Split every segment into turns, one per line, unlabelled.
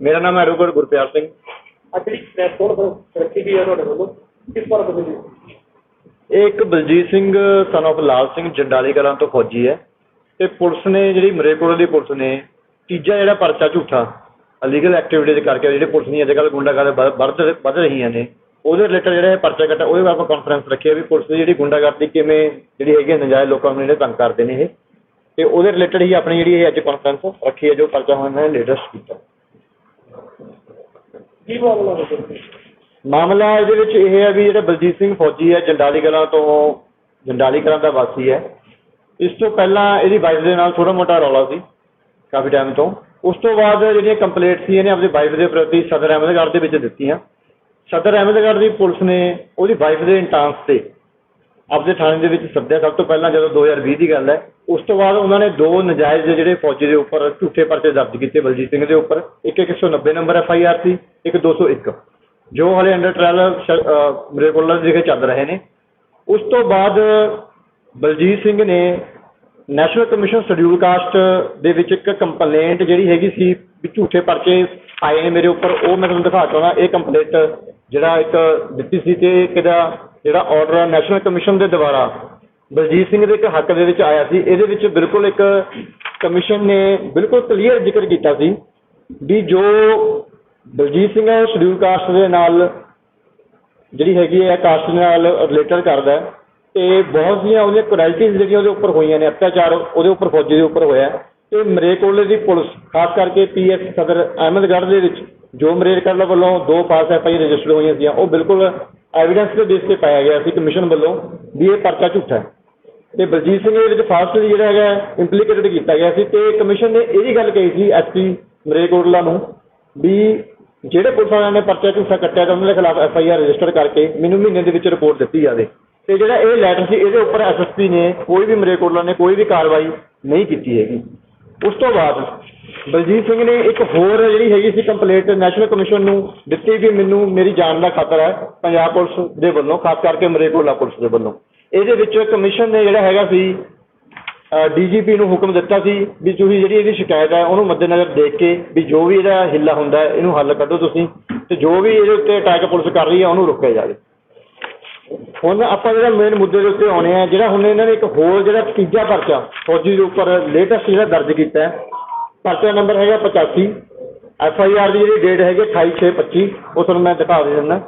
ਮੇਰਾ ਨਾਮ ਐਡਵੋਕੇਟ ਗੁਰਪਿਆਰ ਸਿੰਘ।
ਅੱਜ ਜਿਹੜੀ ਪ੍ਰੈਸ ਕਾਨਫਰੰਸ ਰੱਖੀ ਗਈ ਹੈ ਤੁਹਾਡੇ ਵੱਲੋਂ। ਕਿਸ ਬਾਰੇ ਜੀ?
ਇਹ ਇੱਕ ਬਲਜੀਤ ਸਿੰਘ ਸਨ of ਲਾਲ ਸਿੰਘ ਜੰਡਾਲੀ ਕਲਾਂ ਤੋਂ ਫੌਜੀ ਹੈ। ਤੇ ਪੁਲਿਸ ਨੇ ਜਿਹੜੀ ਮਰੇਕੋਲ ਦੀ ਪੁਲਿਸ ਨੇ ਤੀਜਾ ਜਿਹੜਾ ਪਰਚਾ ਝੂਠਾ ਅਲੀਗਲ ਐਕਟੀਵਿਟੀਜ਼ ਕਰਕੇ ਜਿਹੜੀ ਪੁਲਿਸ ਨਹੀਂ ਅੱਜ ਕੱਲ੍ਹ ਗੁੰਡਾਗਰਦੀ ਵਧ ਵੱਧ ਰਹੀਆਂ ਨੇ ਉਹਦੇ ਰਿਲੇਟਡ ਜਿਹੜਾ ਇਹ ਪਰਚਾ ਕੱਟਾ ਉਹਦੇ ਬਾਰੇ ਆਪਾਂ ਕਾਨਫਰੰਸ ਰੱਖੀ ਹੈ ਵੀ ਪੁਲਿਸ ਦੀ ਜਿਹੜੀ ਗੁੰਡਾਗਰਦੀ ਕਿਵੇਂ ਜਿਹੜੀ ਹੈਗੀ ਹੈ ਨਜਾਇਜ਼ ਲੋਕਾਂ ਨੂੰ ਜਿਹੜੇ ਤੰਗ ਕਰਦੇ ਨੇ ਇਹ। ਤੇ ਉਹਦੇ ਰਿਲੇਟਡ ਹੀ ਆਪਣੀ ਜਿਹੜੀ ਇਹ ਅੱਜ ਕਾਨਫਰੰਸ ਰੱਖੀ ਹੈ ਜੋ ਪਰਚਾ ਹੁਣ ਨੇ ਲੇਟੈਸਟ ਕੀਤਾ
ਕੀ ਮਾਮਲਾ ਹੈ
ਮਾਮਲਾ ਇਹਦੇ ਵਿੱਚ ਇਹ ਹੈ ਵੀ ਜਿਹੜਾ ਬਲਜੀਤ ਸਿੰਘ ਫੌਜੀ ਹੈ ਜੰਡਾਲੀ ਕਲਾਂ ਤੋਂ ਜੰਡਾਲੀ ਕਲਾਂ ਦਾ ਵਾਸੀ ਹੈ। ਇਸ ਤੋਂ ਪਹਿਲਾਂ ਇਹਦੀ ਵਾਈਫ ਦੇ ਨਾਲ ਥੋੜਾ ਮੋਟਾ ਰੌਲਾ ਸੀ ਕਾਫੀ ਟਾਈਮ ਤੋਂ। ਉਸ ਤੋਂ ਬਾਅਦ ਜਿਹੜੀਆਂ ਕੰਪਲੇਂਟ ਸੀ ਇਹਨੇ ਆਪਣੀ ਵਾਈਫ ਦੇ ਪ੍ਰਤੀ ਸਦਰ ਅਹਿਮਦਗੜ੍ਹ ਦੇ ਵਿੱਚ ਦਿੱਤੀਆਂ। ਸਦਰ ਅਹਿਮਦਗੜ੍ਹ ਦੀ ਪੁਲਿਸ ਨੇ ਉਹਦੀ ਵਾਈਫ ਦੇ ਇੰਟਾਂਸ ਤੇ ਆਪਦੇ ਥਾਣੇ ਦੇ ਵਿੱਚ ਸੱਦਿਆ। ਸਭ ਤੋਂ ਪਹਿਲਾਂ ਜਦੋਂ 2020 ਦੀ ਗੱਲ ਹੈ, ਉਸ ਤੋਂ ਬਾਅਦ ਉਹਨਾਂ ਨੇ ਦੋ ਨਜਾਇਜ਼ ਜਿਹੜੇ ਫੌਜੀ ਦੇ ਉੱਪਰ ਝੂਠੇ ਪਰਚੇ ਦਰਜ ਕੀਤੇ ਬਲਜੀਤ ਸਿੰਘ ਦੇ ਉੱਪਰ। ਇੱਕ 190 ਨੰਬਰ ਐਫ ਆਈ ਆਰ ਸੀ, ਇੱਕ 201 ਜੋ ਹਲੇ ਅੰਡਰ ਟ੍ਰਾਇਲ ਮਰੇਕੋਲਰ ਦੇ ਚੱਲ ਰਹੇ ਨੇ। ਉਸ ਤੋਂ ਬਾਅਦ ਬਲਜੀਤ ਸਿੰਘ ਨੇ ਨੈਸ਼ਨਲ ਕਮਿਸ਼ਨ ਸ਼ਡਿਊਲ ਕਾਸਟ ਦੇ ਵਿੱਚ ਇੱਕ ਕੰਪਲੇਂਟ ਜਿਹੜੀ ਹੈਗੀ ਸੀ ਵੀ ਝੂਠੇ ਪਰਚੇ ਆਏ ਨੇ ਮੇਰੇ ਉੱਪਰ, ਉਹ ਮੈਂ ਤੁਹਾਨੂੰ ਦਿਖਾ ਚਾਹੁੰਦਾ ਇਹ ਕੰਪਲੇਂਟ ਜਿਹੜਾ ਇੱਕ ਦਿੱਤੀ ਸੀ ਤੇ ਕਿਹਦਾ ਜਿਹੜਾ ਆਰਡਰ ਨੈਸ਼ਨਲ ਕਮਿਸ਼ਨ ਦੇ ਦੁਆਰਾ ਬਲਜੀਤ ਸਿੰਘ ਦੇ ਇੱਕ ਹੱਕ ਦੇ ਵਿੱਚ ਆਇਆ ਸੀ, ਇਹਦੇ ਵਿੱਚ ਬਿਲਕੁਲ ਇੱਕ ਕਮਿਸ਼ਨ ਨੇ ਬਿਲਕੁਲ ਕਲੀਅਰ ਜ਼ਿਕਰ ਕੀਤਾ ਸੀ ਵੀ ਜੋ ਬਲਜੀਤ ਸਿੰਘ ਹੈ ਸ਼ਡਿਊਲ ਕਾਸਟ ਦੇ ਨਾਲ ਜਿਹੜੀ ਹੈਗੀ ਹੈ ਕਾਸਟ ਨਾਲ ਰਿਲੇਟਡ ਕਰਦਾ ਹੈ ਤੇ ਬਹੁਤ ਸੀਆਂ ਉਹਦੀਆਂ ਕੁਆਲਿਟੀਆਂ ਜਿਹੜੀਆਂ ਉਹਦੇ ਉੱਪਰ ਹੋਈਆਂ ਨੇ, ਅਤਿਆਚਾਰ ਉਹਦੇ ਉੱਪਰ, ਫੌਜੀ ਦੇ ਉੱਪਰ ਹੋਇਆ ਤੇ ਮਰੇਕੋਲੇ ਦੀ ਪੁਲਿਸ, ਖਾਸ ਕਰਕੇ ਪੀਐਸ ਸਦਰ ਅਹਿਮਦਗੜ੍ਹ ਦੇ ਵਿੱਚ ਜੋ ਮਰੇਕੋਲਾ ਵੱਲੋਂ ਦੋ ਪਾਸ ਐਫਆਈ ਰਜਿਸਟਰ ਹੋਈਆਂ ਸੀ ਉਹ ਬਿਲਕੁਲ ਐਵੀਡੈਂਸ ਦੇ ਬੇਸ ਤੇ ਪਾਇਆ ਗਿਆ ਸੀ ਕਮਿਸ਼ਨ ਵੱਲੋਂ ਵੀ ਇਹ ਪਰਚਾ ਝੂਠਾ ਹੈ। ਤੇ ਬਲਜੀਤ ਸਿੰਘ ਦੇ ਵਿੱਚ ਫਾਸਟਲੀ ਜਿਹੜਾ ਹੈਗਾ ਇੰਪਲੀਕੇਟਡ ਕੀਤਾ ਗਿਆ ਸੀ ਤੇ ਕਮਿਸ਼ਨ ਨੇ ਇਹ ਵੀ ਗੱਲ ਕਹੀ ਸੀ ਐਸਪੀ ਮਰੇਕੋਟਲਾ ਨੂੰ ਵੀ ਜਿਹੜੇ ਪੁਲਿਸ ਵਾਲਿਆਂ ਨੇ ਪਰਚਾ ਝੂਠਾ ਕੱਟਿਆ ਤਾਂ ਉਹਨਾਂ ਦੇ ਖਿਲਾਫ ਐਫ ਆਈ ਆਰ ਰਜਿਸਟਰ ਕਰਕੇ ਮੈਨੂੰ ਮਹੀਨੇ ਦੇ ਵਿੱਚ ਰਿਪੋਰਟ ਦਿੱਤੀ ਜਾਵੇ। ਤੇ ਜਿਹੜਾ ਇਹ ਲੈਟਰ ਸੀ ਇਹਦੇ ਉੱਪਰ ਐਸਐਸਪੀ ਨੇ ਕੋਈ ਵੀ ਮਰੇਕੋਟਲਾ ਨੇ ਕੋਈ ਵੀ ਕਾਰਵਾਈ ਨਹੀਂ ਕੀਤੀ ਹੈਗੀ। ਉਸ ਤੋਂ ਬਾਅਦ ਬਲਜੀਤ ਸਿੰਘ ਨੇ ਇੱਕ ਹੋਰ ਜਿਹੜੀ ਹੈਗੀ ਸੀ ਕੰਪਲੇਂਟ ਨੈਸ਼ਨਲ ਕਮਿਸ਼ਨ ਨੂੰ ਦਿੱਤੀ ਵੀ ਮੈਨੂੰ, ਮੇਰੀ ਜਾਨ ਦਾ ਖਤਰਾ ਹੈ, ਪੰਜਾਬ ਪੁਲਿਸ ਦੇ ਵੱਲੋਂ, ਖਾਸ ਕਰਕੇ ਮਰੇਕੋਲਾ ਪੁਲਿਸ ਦੇ ਵੱਲੋਂ। ਇਹਦੇ ਵਿੱਚ ਕਮਿਸ਼ਨ ਨੇ ਜਿਹੜਾ ਹੈਗਾ ਸੀ ਡੀਜੀਪੀ ਨੂੰ ਹੁਕਮ ਦਿੱਤਾ ਸੀ ਵੀ ਤੁਸੀਂ ਜਿਹੜੀ ਇਹਦੀ ਸ਼ਿਕਾਇਤ ਹੈ, ਉਹਨੂੰ ਮੱਦੇਨਜ਼ਰ ਦੇਖ ਕੇ ਵੀ ਜੋ ਵੀ ਇਹਦਾ ਹਿੱਲਾ ਹੁੰਦਾ ਇਹਨੂੰ ਹੱਲ ਕੱਢੋ ਤੁਸੀਂ ਤੇ ਜੋ ਵੀ ਇਹਦੇ ਉੱਤੇ ਅਟੈਕ ਪੁਲਿਸ ਕਰ ਰਹੀ ਹੈ, ਉਹਨੂੰ ਰੋਕਿਆ ਜਾਵੇ। ਹੁਣ ਆਪਾਂ ਜਿਹੜਾ ਮੇਨ ਮੁੱਦੇ ਦੇ ਉੱਤੇ ਆਉਣੇ ਆ, ਜਿਹੜਾ ਹੁਣ ਇਹਨਾਂ ਨੇ ਇੱਕ ਹੋਰ ਜਿਹੜਾ ਤੀਜਾ ਪਰਚਾ, ਫੌਜੀ ਦੇ ਉੱਪਰ ਲੇਟੈਸਟ ਜਿਹੜਾ ਦਰਜ ਕੀਤਾ ਹੈ, ਪਰਚਾ ਨੰਬਰ ਹੈਗਾ 85 ਐਫ ਆਈ ਆਰ ਦੀ ਜਿਹੜੀ ਡੇਟ ਹੈਗੀ 28625 ਉਹ ਤੁਹਾਨੂੰ ਮੈਂ ਦਿਖਾ ਦੇ ਦਿੰਦਾ।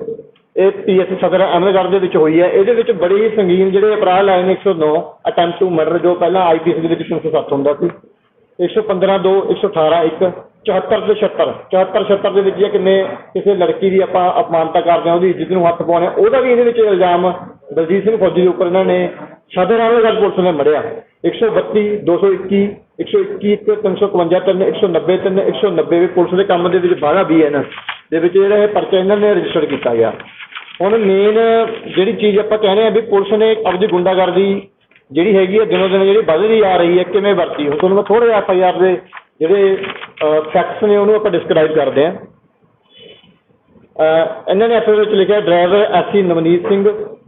ਇਹ ਪੀਐਸ ਸਦਰ ਅਹਿਮਦਗੜ੍ਹ ਦੇ ਵਿੱਚ ਹੋਈ ਹੈ। ਇਹਦੇ ਵਿੱਚ ਬੜੀ ਹੀ ਸੰਗੀਨ ਜਿਹੜੇ ਅਪਰਾਧ ਲਾਏ ਨੇ 109 ਅਟੈਂਪਟ ਟੂ ਮਰਡਰ ਜੋ ਪਹਿਲਾਂ ਆਈਪੀਸੀ ਦੇ ਵਿੱਚ 307 ਹੁੰਦਾ ਸੀ। 115 2 118 1 74 ਤੇ 76 74 76 ਦੇ ਵਿੱਚ ਇਹ ਕਿੰਨੇ ਕਿਸੇ ਲੜਕੀ ਦੀ ਆਪਾਂ ਅਪਮਾਨਤਾ ਕਰਦੇ ਹਾਂ, ਉਹਦੀ ਇੱਜ਼ਤ ਨੂੰ ਹੱਥ ਪਾਉਣੇ ਉਹਦਾ ਵੀ ਇਹਦੇ ਵਿੱਚ ਇਲਜ਼ਾਮ ਦਲਜੀਤ ਸਿੰਘ ਫੌਜੀ ਦੇ ਉੱਪਰ ਇਹਨਾਂ ਨੇ ਸਦਰ ਅਹਿਮਦਗੜ੍ਹ ਪੁਲਿਸ ਨੇ ਮੜਿਆ। 132 221 121 352 ਤਿੰਨ 190 ਤਿੰਨ 190 ਵੀ ਪੁਲਿਸ ਦੇ ਕੰਮ ਦੇ ਵਿੱਚ ਬਾधा ਵੀ ਹੈ ਨਾ ਦੇ ਵਿੱਚ ਜਿਹੜਾ ਇਹ ਪਰਚਾ ਇਹਨਾਂ ਨੇ ਰਜਿਸਟਰ ਕੀਤਾ ਗਿਆ। ਹੁਣ ਮੇਨ ਜਿਹੜੀ ਚੀਜ਼ ਆਪਾਂ ਕਹਿੰਦੇ ਆ ਵੀ ਪੁਲਿਸ ਨੇ ਆਪਦੀ ਗੁੰਡਾਗਰਦੀ ਜਿਹੜੀ ਹੈਗੀ ਹੈ, ਦਿਨੋ ਦਿਨ ਜਿਹੜੀ ਵੱਧਦੀ ਆ ਰਹੀ ਹੈ ਕਿਵੇਂ ਵਰਤੀ। ਹੁਣ ਤੁਹਾਨੂੰ ਮੈਂ ਥੋੜੇ ਐਫ ਆਈ ਆਰ ਦੇ ਜਿਹੜੇ ਫੈਕਟਸ ਨੇ ਉਹਨੂੰ ਆਪਾਂ ਡਿਸਕ੍ਰਾਈਬ ਕਰਦੇ ਆਂ ਇਹਨਾਂ ਨੇ ਆਪਣੇ ਵਿੱਚ ਲਿਖਿਆ ਡਰਾਈਵਰ ਐਸੀ ਨਵਨੀਤ ਸਿੰਘ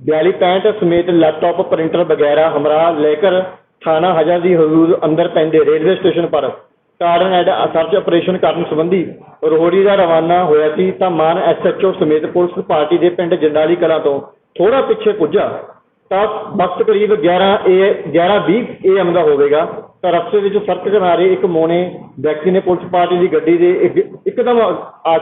4265 ਸਮੇਤ ਲੈਪਟਾਪ ਪ੍ਰਿੰਟਰ ਵਗੈਰਾ ਹਮਰਾ ਲੇਕਰ, ਥਾਣਾ ਹਜ਼ਰ ਦੀ ਹਜ਼ੂਰ ਅੰਦਰ ਪੈਂਦੇ ਰੇਲਵੇ ਸਟੇਸ਼ਨ ਪਰ। ਕਾਰਨ ਐਡ ਸਰਚ ਆਪਰੇਸ਼ਨ ਕਰਨ ਸੰਬੰਧੀ ਰੋਹੜੀ ਦਾ ਰਵਾਨਾ ਹੋਇਆ ਸੀ ਤਾਂ ਮਾਨ ਐਸਐਚਓ ਸਮੇਤ ਪੁਲਿਸ ਪਾਰਟੀ ਦੇ ਪਿੰਡ ਜੰਡਾਲੀ ਕਲਾਂ ਤੋਂ ਥੋੜਾ ਪਿੱਛੇ ਪੁੱਜਾ ਤਾਂ ਵਕਤ ਕਰੀਬ 11 ਏ 11:20 ਏਐਮ ਦਾ ਹੋਵੇਗਾ। ਤਾਂ ਰਸਤੇ ਵਿੱਚ ਸੜਕ ਕਿਨਾਰੇ ਇੱਕ ਮੋਨੇ ਵਿਅਕਤੀ ਨੇ ਪੁਲਿਸ ਪਾਰਟੀ ਦੀ ਗੱਡੀ ਦੇ ਇੱਕ- ਇੱਕਦਮ ਆ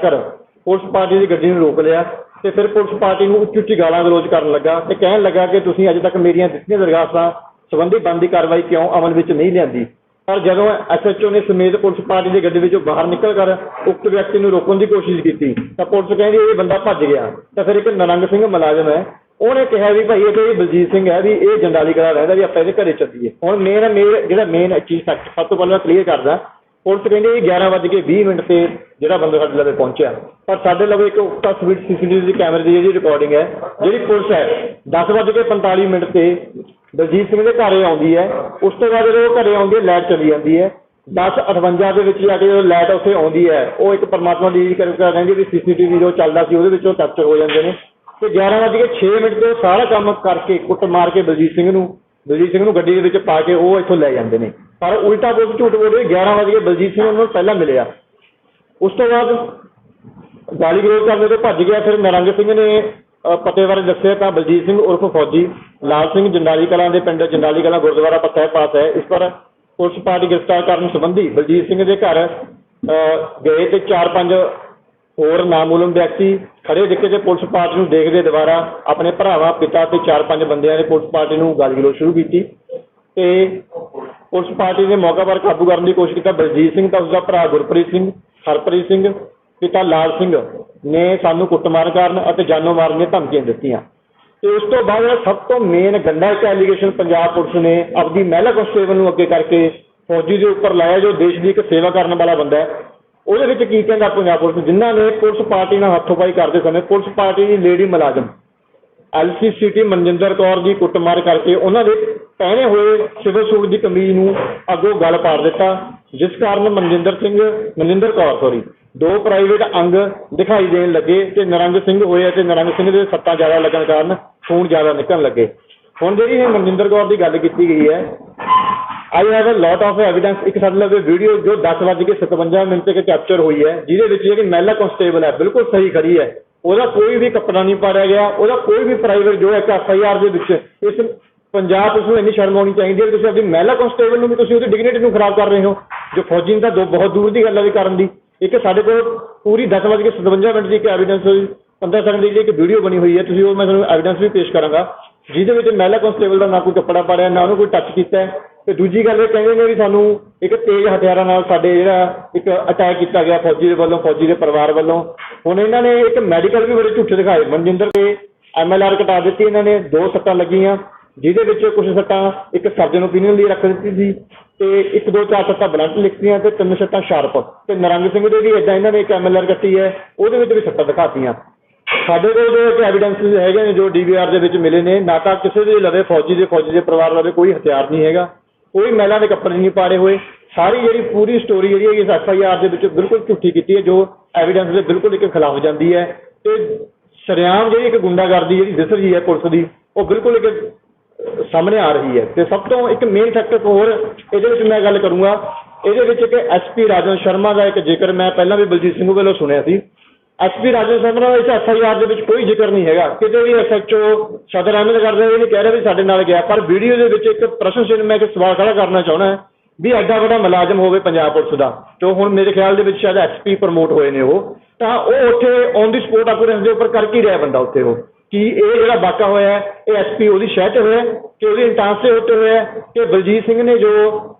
ਪੁਲਿਸ ਪਾਰਟੀ ਦੀ ਗੱਡੀ ਨੂੰ ਰੋਕ ਲਿਆ ਤੇ ਫਿਰ ਪੁਲਿਸ ਪਾਰਟੀ ਨੂੰ ਉੱਚੀ ਉੱਚੀ ਗਾਲਾਂ ਗਲੋਚ ਕਰਨ ਲੱਗਾ ਤੇ ਕਹਿਣ ਲੱਗਾ ਕਿ ਤੁਸੀਂ ਅਜੇ ਤੱਕ ਮੇਰੀਆਂ ਦਿੱਤੀਆਂ ਦਰਖਾਸਤਾਂ ਸੰਬੰਧੀ ਬਣਦੀ ਕਾਰਵਾਈ ਕਿਉਂ ਅਮਲ ਵਿੱਚ ਨਹੀਂ ਲਿਆਂਦੀ। ਪਰ ਜਦੋਂ ਐਸਐਚਓ ਨੇ ਸਮੇਤ ਪੁਲਿਸ ਪਾਰਟੀ ਦੀ ਗੱਡੀ ਵਿੱਚੋਂ ਬਾਹਰ ਨਿਕਲ ਕਰ ਉਕਤ ਵਿਅਕਤੀ ਨੂੰ ਰੋਕਣ ਦੀ ਕੋਸ਼ਿਸ਼ ਕੀਤੀ ਤਾਂ ਪੁਲਿਸ ਕਹਿੰਦੀ ਇਹ ਬੰਦਾ ਭੱਜ ਗਿਆ। ਤਾਂ ਫਿਰ ਇੱਕ ਨਰੰਗ ਸਿੰਘ ਮੁਲਾਜ਼ਮ ਹੈ ਉਹਨੇ ਕਿਹਾ ਵੀ ਭਾਈ ਇਹ ਤੇ ਬਲਜੀਤ ਸਿੰਘ ਹੈ ਵੀ ਇਹ ਜੰਡਾਲੀ ਕਰਾ ਰਹਿੰਦਾ ਵੀ ਆਪਾਂ ਇਹਦੇ ਘਰੇ ਚੱਲੀਏ। ਹੁਣ ਮੇਨ ਮੇਨ ਜਿਹੜਾ ਮੇਨ ਚੀਜ਼ ਫੈਕਟ ਸਭ ਤੋਂ ਪਹਿਲਾਂ ਕਲੀਅਰ ਕਰਦਾ। ਪੁਲਿਸ ਕਹਿੰਦੀ ਇਹ 11:20 ਮਿੰਟ ਤੇ ਜਿਹੜਾ ਬੰਦਾ ਸਾਡੇ ਲਵੇ ਪਹੁੰਚਿਆ। ਪਰ ਸਾਡੇ ਲਵੇ ਇੱਕ ਉਕਤਾ ਸਵੀਟ ਸੀਸੀਟੀਵੀ ਦੀ ਕੈਮਰੇ ਦੀ ਜਿਹੜੀ ਰਿਕਾਰਡਿੰਗ ਹੈ, ਜਿਹੜੀ ਪੁਲਿਸ ਹੈ 10:45 ਮਿੰਟ ਤੇ ਬਲਜੀਤ ਸਿੰਘ ਦੇ ਘਰੇ ਆਉਂਦੀ ਹੈ। ਉਸ ਤੋਂ ਬਾਅਦ ਜਦੋਂ ਉਹ ਘਰੇ ਆਉਂਦੀ ਹੈ ਲਾਈਟ ਚਲੀ ਜਾਂਦੀ ਹੈ। 10:58 ਦੇ ਵਿੱਚ ਜਾ ਕੇ ਜਦੋਂ ਲਾਈਟ ਉੱਥੇ ਆਉਂਦੀ ਹੈ, ਉਹ ਇੱਕ ਪਰਮਾਤਮਾ ਦੀ ਕਰ ਕਰ ਰਹਿੰਦੀ ਵੀ ਸੀਸੀਟੀਵੀ ਜੋ ਚੱਲਦਾ ਸੀ ਉਹਦੇ ਵਿੱਚੋਂ ਕੈਪਚਰ ਹੋ ਜਾਂਦੇ ਨੇ। ਤੇ 11:06 ਮਿੰਟ ਤੇ ਉਹ ਸਾਰਾ ਕੰਮ ਕਰਕੇ ਕੁੱਟ ਮਾਰ ਕੇ ਬਲਜੀਤ ਸਿੰਘ ਨੂੰ ਬਲਜੀਤ ਸਿੰਘ ਨੂੰ ਗੱਡੀ ਦੇ ਵਿੱਚ ਪਾ ਕੇ ਉਹ ਇੱਥੋਂ ਲੈ ਜਾਂਦੇ ਨੇ। ਪਰ ਉਲਟਾ ਬੋਲ ਝੂਠ ਬੋਲ ਰਹੇ 11 ਬਲਜੀਤ ਸਿੰਘ ਨੂੰ ਪਹਿਲਾਂ ਮਿਲਿਆ। ਉਸ ਤੋਂ ਬਾਅਦ ਗਾਲੀ ਗਲੋਚ ਕਰਦੇ ਤੋਂ ਭੱਜ ਗਿਆ ਫਿਰ ਨਰੰਗ ਸਿੰਘ ਨੇ ਅ, ਪਤੇ ਬਾਰੇ ਦੱਸਿਆ ਤਾਂ ਬਲਜੀਤ ਸਿੰਘ ਉਰਫ ਫੌਜੀ ਲਾਲ ਸਿੰਘ ਜੰਡਾਲੀ ਕਲਾਂ ਦੇ ਪਿੰਡ ਜੰਡਾਲੀ ਕਲਾਂ ਗੁਰਦੁਆਰਾ ਪੱਤਾ ਪਾਸ ਹੈ। ਇਸ ਪਰ ਪੁਲਿਸ ਪਾਰਟੀ ਗ੍ਰਿਫਤਾਰ ਕਰਨ ਸੰਬੰਧੀ ਬਲਜੀਤ ਸਿੰਘ ਦੇ ਘਰ ਅ, ਗਏ ਤੇ ਚਾਰ ਪੰਜ ਹੋਰ ਨਾਮੂਲਮ ਵਿਅਕਤੀ ਖੜੇ ਦਿੱਕੇ ਤੇ ਪੁਲਿਸ ਪਾਰਟੀ ਨੂੰ ਦੇਖਦੇ ਦੁਬਾਰਾ ਆਪਣੇ ਭਰਾਵਾਂ, ਪਿਤਾ ਤੇ ਚਾਰ ਪੰਜ ਬੰਦਿਆਂ ਨੇ ਪੁਲਿਸ ਪਾਰਟੀ ਨੂੰ ਗਾਲੀ ਗਲੋਚ ਸ਼ੁਰੂ ਕੀਤੀ ਤੇ ਪੁਲਿਸ ਪਾਰਟੀ ਨੇ ਮੌਕਾ ਪਰ ਕਾਬੂ ਕਰਨ ਦੀ ਕੋਸ਼ਿਸ਼ ਕੀਤਾ। ਬਲਜੀਤ ਸਿੰਘ ਤਾਂ ਉਸਦਾ ਭਰਾ ਗੁਰਪ੍ਰੀਤ ਸਿੰਘ, ਹਰਪ੍ਰੀਤ ਸਿੰਘ, ਪਿਤਾ ਲਾਲ ਸਿੰਘ ਨੇ ਸਾਨੂੰ ਕੁੱਟਮਾਰ ਕਰਨ ਅਤੇ ਜਾਨੋਂ ਮਾਰਨ ਦੀਆਂ ਧਮਕੀਆਂ ਦਿੱਤੀਆਂ। ਤੇ ਉਸ ਤੋਂ ਬਾਅਦ ਜਿਹੜਾ ਸਭ ਤੋਂ ਮੇਨ ਗੰਦਾ ਇੱਕ ਐਲੀਗੇਸ਼ਨ ਪੰਜਾਬ ਪੁਲਿਸ ਨੇ ਆਪਦੀ ਮਹਿਲਾ ਕਨਸਟੇਬਲ ਨੂੰ ਅੱਗੇ ਕਰਕੇ ਫੌਜੀ ਦੇ ਉੱਪਰ ਲਾਇਆ, ਜੋ ਦੇਸ਼ ਦੀ ਇੱਕ ਸੇਵਾ ਕਰਨ ਵਾਲਾ ਬੰਦਾ ਹੈ। ਉਹਦੇ ਵਿੱਚ ਕੀ ਕਹਿੰਦਾ ਪੰਜਾਬ ਪੁਲਿਸ ਜਿਨ੍ਹਾਂ ਨੇ ਪੁਲਿਸ ਪਾਰਟੀ ਨਾਲ ਹੱਥੋਂ-ਪਾਈ ਕਰਦੇ ਸਮੇਂ ਪੁਲਿਸ ਪਾਰਟੀ ਦੀ ਲੇਡੀ ਮੁਲਾਜ਼ਮ ਐਲਸੀਸੀਟੀ ਮਨਜਿੰਦਰ ਕੌਰ ਦੀ ਕੁੱਟਮਾਰ ਕਰਕੇ ਉਹਨਾਂ ਦੇ ਪਹਿਨੇ ਹੋਏ ਸਿਵਲ ਸੂਟ ਦੀ ਕਮੀਜ਼ ਨੂੰ ਅੱਗੋਂ ਗਲ ਪਾੜ ਦਿੱਤਾ, ਜਿਸ ਕਾਰਨ ਮਨਜਿੰਦਰ ਸਿੰਘ, ਮਨਜਿੰਦਰ ਕੌਰ ਸੌਰੀ ਦੋ ਪ੍ਰਾਈਵੇਟ ਅੰਗ ਦਿਖਾਈ ਦੇਣ ਲੱਗੇ ਤੇ ਨਰੰਗ ਸਿੰਘ ਹੋਏ ਤੇ ਨਰੰਗ ਸਿੰਘ ਦੇ ਸੱਟਾਂ ਜ਼ਿਆਦਾ ਲੱਗਣ ਕਾਰਨ ਖੂਨ ਜ਼ਿਆਦਾ ਨਿਕਲਣ ਲੱਗੇ। ਹੁਣ ਜਿਹੜੀ ਇਹ ਮਨਜਿੰਦਰ ਕੌਰ ਦੀ ਗੱਲ ਕੀਤੀ ਗਈ ਹੈ I have a lot of evidence ਇੱਕ ਸਾਡੇ ਲਵੇ ਵੀਡੀਓ ਜੋ 10:57 ਮਿੰਟ ਤੇ ਕੈਪਚਰ ਹੋਈ ਹੈ, ਜਿਹਦੇ ਵਿੱਚ ਜਿਹੜੀ ਮਹਿਲਾ ਕਨਸਟੇਬਲ ਹੈ, ਬਿਲਕੁਲ ਸਹੀ ਖੜੀ ਹੈ। ਉਹਦਾ ਕੋਈ ਵੀ ਕੱਪੜਾ ਨਹੀਂ ਪਾੜਿਆ ਗਿਆ, ਉਹਦਾ ਕੋਈ ਵੀ ਪ੍ਰਾਈਵੇਟ ਜੋ ਹੈ ਐਫ ਆਈ ਆਰ ਦੇ ਵਿੱਚ, ਇਸ ਪੰਜਾਬ ਪੁਲਿਸ ਨੂੰ ਇੰਨੀ ਸ਼ਰਮ ਆਉਣੀ ਚਾਹੀਦੀ ਹੈ ਤੁਸੀਂ ਆਪਣੀ ਮਹਿਲਾ ਕਨਸਟੇਬਲ ਨੂੰ ਵੀ ਤੁਸੀਂ ਉਹਦੀ ਡਿਗਨਿਟੀ ਨੂੰ ਖਰਾਬ ਕਰ ਰਹੇ ਹੋ। ਜੋ ਫੌਜੀ ਨੂੰ ਤਾਂ ਦੋ ਬਹੁਤ ਦੂਰ ਦੀ ਗੱਲ ਹੈ ਵੀ ਕਰਨ ਦੀ। ਇੱਕ ਸਾਡੇ ਕੋਲ ਪੂਰੀ 10:57 ਮਿੰਟ ਦੀ ਇੱਕ ਐਵੀਡੈਂਸ ਹੋਈ 15 ਸੈਕਿੰਡ ਦੀ ਇੱਕ ਵੀਡੀਓ ਬਣੀ ਹੋਈ ਹੈ, ਤੁਸੀਂ ਉਹ ਮੈਂ ਤੁਹਾਨੂੰ ਐਵੀਡੈਂਸ ਵੀ ਪੇਸ਼ ਕਰਾਂਗਾ। ਜਿਹਦੇ ਵਿੱਚ ਮਹਿਲਾ ਕਨਸਟੇਬਲ ਦਾ ਨਾ ਕੋਈ ਕੱਪੜਾ ਪਾੜਿਆ, ਨਾ ਉਹਨੂੰ ਕੋਈ ਟੱਚ ਕੀਤਾ ਹੈ। ਤੇ ਦੂਜੀ ਗੱਲ ਇਹ ਕਹਿੰਦੇ ਨੇ ਵੀ ਸਾਨੂੰ ਇੱਕ ਤੇਜ਼ ਹਥਿਆਰਾਂ ਨਾਲ ਸਾਡੇ ਜਿਹੜਾ ਇੱਕ ਅਟੈਕ ਕੀਤਾ ਗਿਆ ਫੌਜੀ ਦੇ ਵੱਲੋਂ, ਫੌਜੀ ਦੇ ਪਰਿਵਾਰ ਵੱਲੋਂ। ਹੁਣ ਇਹਨਾਂ ਨੇ ਇੱਕ ਮੈਡੀਕਲ ਵੀ ਬੜੇ ਝੂਠੇ ਦਿਖਾਏ। ਮਨਜਿੰਦਰ ਤੇ ਐਮਐਲਆਰ ਕਟਾ ਦਿੱਤੀ ਇਹਨਾਂ ਨੇ, ਦੋ ਸੱਟਾਂ ਲੱਗੀਆਂ, ਜਿਹਦੇ ਵਿੱਚ ਕੁਝ ਸੱਟਾਂ ਇੱਕ ਸਰਜਨ ਓਪੀਨੀਅਨ ਲਈ ਰੱਖ ਦਿੱਤੀ ਸੀ ਤੇ ਇੱਕ, ਦੋ, ਚਾਰ ਸੱਟਾਂ ਬਲੰਟ ਲਿਖਤੀਆਂ ਤੇ ਤਿੰਨ ਸੱਟਾਂ ਸ਼ਾਰਪ ਤੇ ਨਰੰਗ ਸਿੰਘ ਦੇ ਵੀ ਇਦਾਂ ਇਹਨਾਂ ਨੇ ਇੱਕ ਐਮਐਲਆਰ ਕੱਟੀ ਹੈ, ਉਹਦੇ ਵਿੱਚ ਵੀ ਸੱਟਾਂ ਦਿਖਾਤੀਆਂ। ਸਾਡੇ ਕੋਲ ਜੋ ਐਵੀਡੈਂਸ ਹੈਗੇ ਨੇ ਜੋ ਡੀਵੀਆਰ ਦੇ ਵਿੱਚ ਮਿਲੇ ਨੇ, ਨਾ ਤਾਂ ਕਿਸੇ ਦੇ ਲਵੇ ਫੌਜੀ ਦੇ ਫੌਜੀ ਦੇ ਪਰਿਵਾਰ ਲਵੇ ਕੋਈ ਹਥਿਆਰ ਨਹੀਂ ਹੈਗਾ, ਕੋਈ ਮਹਿਲਾ ਦੇ ਕੱਪੜੇ ਨਹੀਂ ਪਾੜੇ ਹੋਏ, ਸਾਰੀ ਜਿਹੜੀ ਪੂਰੀ ਸਟੋਰੀ ਜਿਹੜੀ ਹੈ ਇਸ ਐਫ ਆਈ ਆਰ ਦੇ ਵਿੱਚ ਬਿਲਕੁਲ ਝੂਠੀ ਕੀਤੀ ਹੈ, ਜੋ ਐਵੀਡੈਂਸ ਦੇ ਬਿਲਕੁਲ ਇੱਕ ਖਿਲਾਫ ਜਾਂਦੀ ਹੈ ਤੇ ਸਰਿਆਮ ਜਿਹੜੀ ਇੱਕ ਗੁੰਡਾਗਰਦੀ ਜਿਹੜੀ ਦਿਸ ਰਹੀ ਹੈ ਪੁਲਿਸ ਦੀ, ਉਹ ਬਿਲਕੁਲ ਇੱਕ ਸਾਹਮਣੇ ਆ ਰਹੀ ਹੈ ਤੇ ਸਭ ਤੋਂ ਇੱਕ ਮੇਨ ਫੈਕਟਰ ਹੋਰ ਇਹਦੇ ਵਿੱਚ ਮੈਂ ਗੱਲ ਕਰੂੰਗਾ, ਇਹਦੇ ਵਿੱਚ ਇੱਕ ਐਸਪੀ ਰਾਜਨ ਸ਼ਰਮਾ ਦਾ ਇੱਕ ਜ਼ਿਕਰ ਮੈਂ ਪਹਿਲਾਂ ਵੀ ਬਲਜੀਤ ਸਿੰਘ ਵੱਲੋਂ ਸੁਣਿਆ ਸੀ ਐਸਪੀ ਰਾਜਨ ਸ਼ਰਮਾ ਦਾ ਇਸ ਐਫ ਆਈ ਆਰ ਦੇ ਵਿੱਚ ਕੋਈ ਜ਼ਿਕਰ ਨਹੀਂ ਹੈਗਾ। ਕਿਤੇ ਵੀ ਐਸਐਚਓ ਸਦਰ ਅਹਿਮਦ ਕਰਦੇ ਇਹ ਨਹੀਂ ਕਹਿ ਰਿਹਾ ਵੀ ਸਾਡੇ ਨਾਲ ਗਿਆ, ਪਰ ਵੀਡੀਓ ਦੇ ਵਿੱਚ ਇੱਕ ਪ੍ਰਸ਼ਨ ਚਿੰਨ੍ਹ ਮੈਂ ਇੱਕ ਸਵਾਲ ਖੜਾ ਕਰਨਾ ਚਾਹੁੰਦਾ ਵੀ ਐਡਾ ਵੱਡਾ ਮੁਲਾਜ਼ਮ ਹੋਵੇ ਪੰਜਾਬ ਪੁਲਿਸ ਦਾ, ਜੋ ਹੁਣ ਮੇਰੇ ਖਿਆਲ ਦੇ ਵਿੱਚ ਸ਼ਾਇਦ ਐਸਪੀ ਪ੍ਰਮੋਟ ਹੋਏ ਨੇ ਉਹ, ਤਾਂ ਉਹ ਉੱਥੇ ਔਨ ਦੀ ਸਪੋਟ ਅਕੂਰੈਂਸ ਦੇ ਉੱਪਰ ਕਰ ਕੀ ਰਿਹਾ ਬੰਦਾ ਉੱਥੇ ਉਹ। ਕਿ ਇਹ ਜਿਹੜਾ ਵਾਕਾ ਹੋਇਆ ਹੈ, ਇਹ ਐਸਪੀ ਉਹਦੀ ਸ਼ਹਿ 'ਚ ਹੋਇਆ ਹੈ ਕਿ ਉਹਦੀ ਇੰਟਾਂਸ ਤੇ ਉੱਤੇ ਹੋਇਆ ਹੈ ਕਿ ਬਲਜੀਤ ਸਿੰਘ ਨੇ ਜੋ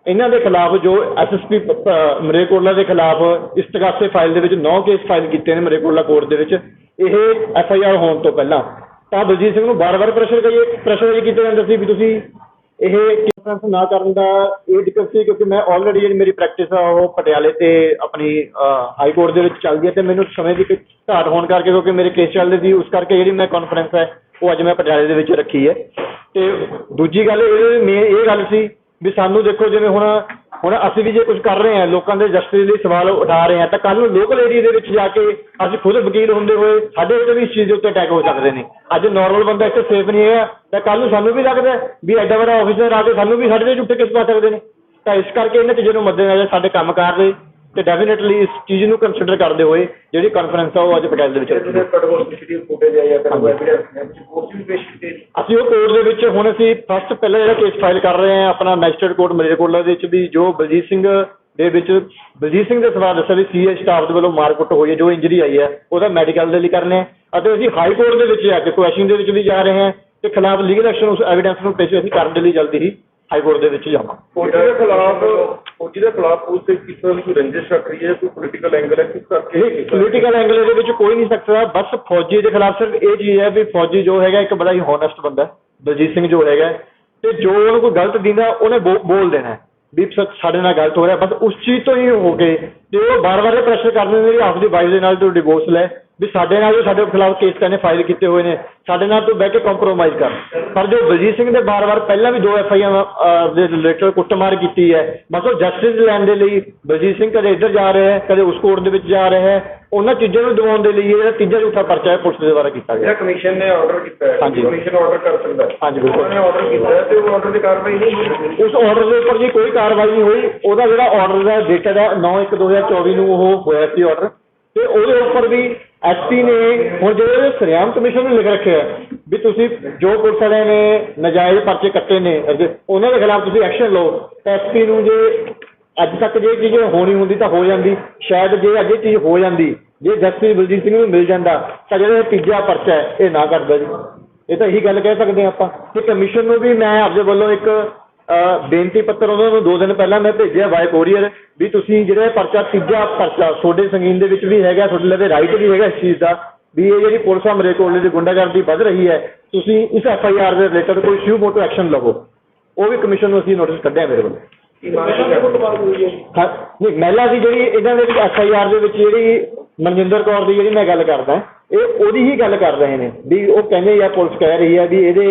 ਇਹਨਾਂ ਦੇ ਖਿਲਾਫ ਜੋ ਐਸਐਸਪੀ ਮਰੇਕੋਟਲਾ ਦੇ ਖਿਲਾਫ ਇਸਤਗਾਸੇ ਫਾਈਲ ਦੇ ਵਿੱਚ 9 ਕੇਸ ਫਾਈਲ ਕੀਤੇ ਨੇ ਮਰੇਕੋਟਲਾ ਕੋਰਟ ਦੇ ਵਿੱਚ ਇਹ ਐਫ ਆਈ ਆਰ ਹੋਣ ਤੋਂ ਪਹਿਲਾਂ। ਤਾਂ ਬਲਜੀਤ ਸਿੰਘ ਨੂੰ ਬਾਰ-ਬਾਰ ਪ੍ਰੈਸ਼ਰ ਕਰੀਏ ਪ੍ਰੈਸ਼ਰ ਇਹ ਕੀਤਾ ਜਾਂਦਾ ਸੀ ਵੀ ਤੁਸੀਂ ਇਹ ਕਾਨਫਰੰਸ ਨਾ ਕਰਨ ਦਾ ਇਹ ਦਿੱਕਤ ਸੀ ਕਿਉਂਕਿ ਮੈਂ ਆਲਰੇਡੀ ਜਿਹੜੀ ਮੇਰੀ ਪ੍ਰੈਕਟਿਸ ਆ, ਉਹ ਪਟਿਆਲੇ ਤੇ ਆਪਣੀ ਹਾਈ ਕੋਰਟ ਦੇ ਵਿੱਚ ਚੱਲਦੀ ਹੈ ਤੇ ਮੈਨੂੰ ਸਮੇਂ ਦੀ ਘਾਟ ਹੋਣ ਕਰਕੇ ਕਿਉਂਕਿ ਮੇਰੇ ਕੇਸ ਚੱਲਦੇ ਸੀ, ਉਸ ਕਰਕੇ ਜਿਹੜੀ ਮੈਂ ਕਾਨਫਰੰਸ ਹੈ, ਉਹ ਅੱਜ ਮੈਂ ਪਟਿਆਲੇ ਦੇ ਵਿੱਚ ਰੱਖੀ ਹੈ। ਤੇ ਦੂਜੀ ਗੱਲ ਇਹ ਮੇਨ ਇਹ ਗੱਲ ਸੀ ਵੀ ਸਾਨੂੰ ਦੇਖੋ ਜਿਵੇਂ ਹੁਣ ਹੁਣ ਅਸੀਂ ਵੀ ਜੇ ਕੁਝ ਕਰ ਰਹੇ ਹਾਂ, ਲੋਕਾਂ ਦੇ ਜਸਟਿਸ ਲਈ ਸਵਾਲ ਉਠਾ ਰਹੇ ਹਾਂ, ਤਾਂ ਕੱਲ ਨੂੰ ਲੋਕਲ ਏਰੀਆ ਦੇ ਵਿੱਚ ਜਾ ਕੇ ਅਸੀਂ ਖੁਦ ਵਕੀਲ ਹੁੰਦੇ ਹੋਏ ਸਾਡੇ ਉੱਤੇ ਵੀ ਇਸ ਚੀਜ਼ ਦੇ ਉੱਤੇ ਅਟੈਕ ਹੋ ਸਕਦੇ ਨੇ। ਅੱਜ ਨਾਰਮਲ ਬੰਦਾ ਇੱਥੇ ਸੇਫ ਨਹੀਂ ਹੈਗਾ, ਤਾਂ ਕੱਲ ਨੂੰ ਸਾਨੂੰ ਵੀ ਲੱਗਦਾ ਵੀ ਐਡਾ ਵੱਡਾ ਆਫੀਸਰ ਆ ਕੇ ਸਾਨੂੰ ਵੀ ਸਾਡੇ ਤੇ ਝੂਠੇ ਕਿਸ ਪਾ ਸਕਦੇ ਨੇ। ਤਾਂ ਇਸ ਕਰਕੇ ਇਹਨਾਂ ਚੀਜ਼ਾਂ ਨੂੰ ਮੱਦੇਨਜ਼ਰ ਸਾਡੇ ਕੰਮ ਕਰ ਰਹੇ ਤੇ ਡੈਫੀਨਿਟਲੀ ਇਸ ਚੀਜ਼ ਨੂੰ ਕੰਸੀਡਰ ਕਰਦੇ ਹੋਏ ਜਿਹੜੀ ਕਾਨਫਰੰਸ ਆ ਉਹ ਅੱਜ ਪਟਿਆਲੇ ਦੇ ਵਿੱਚ ਰੱਖੀ
ਜੀ।
ਅਸੀਂ ਉਹ ਕੋਰਟ ਦੇ ਵਿੱਚ ਹੁਣ ਅਸੀਂ ਫਸਟ ਪਹਿਲਾਂ ਜਿਹੜਾ ਕੇਸ ਫਾਈਲ ਕਰ ਰਹੇ ਹਾਂ ਆਪਣਾ ਮੈਜਿਸਟਰੇਟ ਕੋਰਟ ਮਲੇਰਕੋਟਲਾ ਦੇ ਵਿੱਚ ਵੀ ਜੋ ਬਲਜੀਤ ਸਿੰਘ ਦੇ ਵਿੱਚ ਬਲਜੀਤ ਸਿੰਘ ਦੇ ਸਵਾਲ ਦੱਸਿਆ ਵੀ ਸੀਏ ਸਟਾਫ ਦੇ ਵੱਲੋਂ ਮਾਰਕੁੱਟ ਹੋਈ ਹੈ ਜੋ ਇੰਜਰੀ ਆਈ ਹੈ ਉਹਦਾ ਮੈਡੀਕਲ ਦੇ ਲਈ ਕਰਨੇ ਹੈ। ਅਤੇ ਅਸੀਂ ਹਾਈ ਕੋਰਟ ਦੇ ਵਿੱਚ ਜਾ ਕੇ ਕੁਐਸਚਨ ਦੇ ਵਿੱਚ ਵੀ ਜਾ ਰਹੇ ਹਾਂ ਤੇ ਖਿਲਾਫ ਲੀਗਲ ਐਕਸ਼ਨ ਉਸ ਐਵੀਡੈਂਸ ਨੂੰ ਪੇਸ਼ ਅਸੀਂ ਕਰਨ ਦੇ ਲਈ ਜਲਦੀ ਹੀ ਹਾਈ ਕੋਰਟ ਦੇ ਵਿੱਚ ਜਾਵਾਂਗੇ
ਫੌਜੀ ਦੇ ਖਿਲਾਫ ਫੌਜੀ ਦੇ ਖਿਲਾਫ ਉਸ ਤੇ ਕਿਸ ਤਰ੍ਹਾਂ ਦੀ ਕੋਈ ਰੰਜਿਸ਼ ਰੱਖ ਰਹੀ ਹੈ ਕੋਈ ਪੋਲੀਟੀਕਲ ਐਂਗਲ ਹੈ ਕਿਸ ਕਰਕੇ
ਪੋਲੀਟੀਕਲ ਐਂਗਲ ਦੇ ਵਿੱਚ ਕੋਈ ਨਹੀਂ ਸਕਦਾ ਬਸ ਫੌਜੀ ਦੇ ਖਿਲਾਫ ਸਿਰਫ ਇਹ ਚੀਜ਼ ਹੈ ਵੀ ਫੌਜੀ ਜੋ ਹੈਗਾ ਇੱਕ ਬੜਾ ਹੀ ਹੋਨੈਸਟ ਬੰਦਾ ਹੈ। ਬਲਜੀਤ ਸਿੰਘ ਜੋ ਹੈਗਾ ਤੇ ਜੋ ਉਹਨੂੰ ਕੋਈ ਗਲਤ ਦਿੰਦਾ ਉਹਨੇ ਬੋਲ ਦੇਣਾ ਵੀ ਸਾਡੇ ਨਾਲ ਗਲਤ ਹੋ ਰਿਹਾ ਬਸ ਉਸ ਚੀਜ਼ ਤੋਂ ਹੀ ਹੋ ਕੇ ਤੇ ਉਹ ਬਾਰ-ਬਾਰ ਇਹ ਪ੍ਰੈਸ਼ਰ ਕਰਦੇ ਨੇ ਆਪਦੀ ਵਾਈਫ ਦੇ ਨਾਲ ਤੂੰ ਡਿਵੋਰਸ ਲੈ ਵੀ ਸਾਡੇ ਨਾਲ ਜੋ ਸਾਡੇ ਖਿਲਾਫ ਕੇਸ ਕਹਿੰਦੇ ਫਾਈਲ ਕੀਤੇ ਹੋਏ ਨੇ। ਸਾਡੇ ਨਾਲ ਤੂੰ ਬਹਿ ਕੇ ਕੰਪਰੋਮਾਈਜ਼ ਕਰ। ਪਰ ਜੋ ਬਲਜੀਤ ਸਿੰਘ ਨੇ ਬਾਰ-ਬਾਰ ਪਹਿਲਾਂ ਵੀ ਦੋ ਐਫ ਆਈ ਆਰ ਦੇ ਰਿਲੇਟਡ ਕੁੱਟਮਾਰ ਕੀਤੀ ਹੈ ਬਸ ਉਹ ਜਸਟਿਸ ਲੈਣ ਦੇ ਲਈ ਬਲਜੀਤ ਸਿੰਘ ਕਦੇ ਇੱਧਰ ਜਾ ਰਿਹਾ ਹੈ ਕਦੇ ਉਸ ਕੋਰਟ ਦੇ ਵਿੱਚ ਜਾ ਰਿਹਾ ਹੈ। ਉਹਨਾਂ ਚੀਜ਼ਾਂ ਨੂੰ ਦਿਵਾਉਣ ਦੇ ਲਈ ਇਹ ਜਿਹੜਾ ਤੀਜਾ ਝੂਠਾ ਪਰਚਾ ਹੈ ਪੁਲਿਸ ਦੇ ਦੁਆਰਾ ਕੀਤਾ ਗਿਆ।
ਕਮਿਸ਼ਨ ਨੇ ਆਰਡਰ ਕੀਤਾ ਹੈ
ਹਾਂਜੀ।
ਕਮਿਸ਼ਨ ਆਰਡਰ ਕਰ ਸਕਦਾ ਹੈ।
ਹਾਂਜੀ, ਬਿਲਕੁਲ।
ਉਹਨਾਂ ਆਰਡਰ ਕੀਤਾ ਹੈ ਤੇ ਉਹ ਆਰਡਰ ਦੀ ਕਾਰਵਾਈ ਨਹੀਂ ਹੋਈ।
ਉਸ ਆਰਡਰ ਦੇ ਉੱਪਰ ਜੀ ਕੋਈ ਕਾਰਵਾਈ ਨਹੀਂ ਹੋਈ। ਉਹਦਾ ਜਿਹੜਾ ਆਰਡਰ ਦਾ ਡੇਟਡ ਹੈ 9/1/2024 ਨੂੰ ਉਹ ਹੋਇਆ ਸੀ ਆਰਡਰ ਤੇ ਉਹਦੇ ਉੱਪਰ ਵੀ ਐਸਪੀ ਨੇ ਹੁਣ ਜਿਹੜੇ ਸਰਿਆਮ ਕਮਿਸ਼ਨ ਨੇ ਲਿਖ ਰੱਖਿਆ ਵੀ ਤੁਸੀਂ ਜੋ ਪੁਲਿਸ ਵਾਲਿਆਂ ਨੇ ਨਜਾਇਜ਼ ਪਰਚੇ ਕੱਟੇ ਨੇ ਉਹਨਾਂ ਦੇ ਖਿਲਾਫ ਤੁਸੀਂ ਐਕਸ਼ਨ ਲਓ। ਐਸਪੀ ਨੂੰ ਜੇ ਅੱਜ ਤੱਕ ਜੇ ਚੀਜ਼ ਹੋਣੀ ਹੁੰਦੀ ਤਾਂ ਹੋ ਜਾਂਦੀ। ਸ਼ਾਇਦ ਜੇ ਅੱਜ ਇਹ ਚੀਜ਼ ਹੋ ਜਾਂਦੀ, ਜੇ ਜਸਟਿਸ ਬਲਜੀਤ ਸਿੰਘ ਨੂੰ ਮਿਲ ਜਾਂਦਾ, ਤਾਂ ਜਿਹੜਾ ਤੀਜਾ ਪਰਚਾ ਹੈ, ਇਹ ਨਾ ਕਰਦਾ ਜੀ। ਇਹ ਤਾਂ ਇਹੀ ਗੱਲ ਕਹਿ ਸਕਦੇ ਹਾਂ ਆਪਾਂ ਕਿ ਕਮਿਸ਼ਨ ਨੂੰ ਵੀ ਮੈਂ ਆਪਦੇ ਵੱਲੋਂ ਇੱਕ ਬੇਨਤੀ ਪੱਤਰ ਉਹਨਾਂ ਨੂੰ ਦੋ ਦਿਨ ਪਹਿਲਾਂ ਮੈਂ ਭੇਜਿਆ ਬਾਈ ਕੋਰੀਅਰ ਵੀ ਤੁਸੀਂ ਜਿਹੜਾ ਪਰਚਾ ਤੀਜਾ ਪਰਚਾ ਤੁਹਾਡੇ ਸੰਗੀਨ ਦੇ ਵਿੱਚ ਵੀ ਹੈਗਾ ਤੁਹਾਡੇ ਲਵੇ ਰਾਈਟ ਵੀ ਹੈਗਾ ਇਸ ਚੀਜ਼ ਦਾ ਵੀ ਇਹ ਜਿਹੜੀ ਪੁਲਿਸ ਆ ਮਰੇਕੋਲੇ ਦੀ ਗੁੰਡਾਗਰਦੀ ਵੱਧ ਰਹੀ ਹੈ ਤੁਸੀਂ ਇਸ ਐਫ ਆਈ ਆਰ ਦੇ ਰਿਲੇਟਡ ਕੋਈ ਸ਼ਿਵ ਮੋਟੋ ਐਕਸ਼ਨ ਲਵੋ। ਉਹ ਵੀ ਕਮਿਸ਼ਨ ਨੂੰ ਅਸੀਂ ਨੋਟਿਸ ਕੱਢਿਆ ਮੇਰੇ ਵੱਲੋਂ। ਨਹੀਂ ਮਹਿਲਾ ਦੀ ਜਿਹੜੀ ਇਹਨਾਂ ਦੇ ਵਿੱਚ ਐਫ ਆਈ ਆਰ ਦੇ ਵਿੱਚ ਜਿਹੜੀ ਮਨਜਿੰਦਰ ਕੌਰ ਦੀ ਜਿਹੜੀ ਮੈਂ ਗੱਲ ਕਰਦਾ ਇਹ ਉਹਦੀ ਹੀ ਗੱਲ ਕਰ ਰਹੇ ਨੇ ਵੀ ਉਹ ਕਹਿੰਦੇ ਆ ਪੁਲਿਸ ਕਹਿ ਰਹੀ ਹੈ ਵੀ ਇਹਦੇ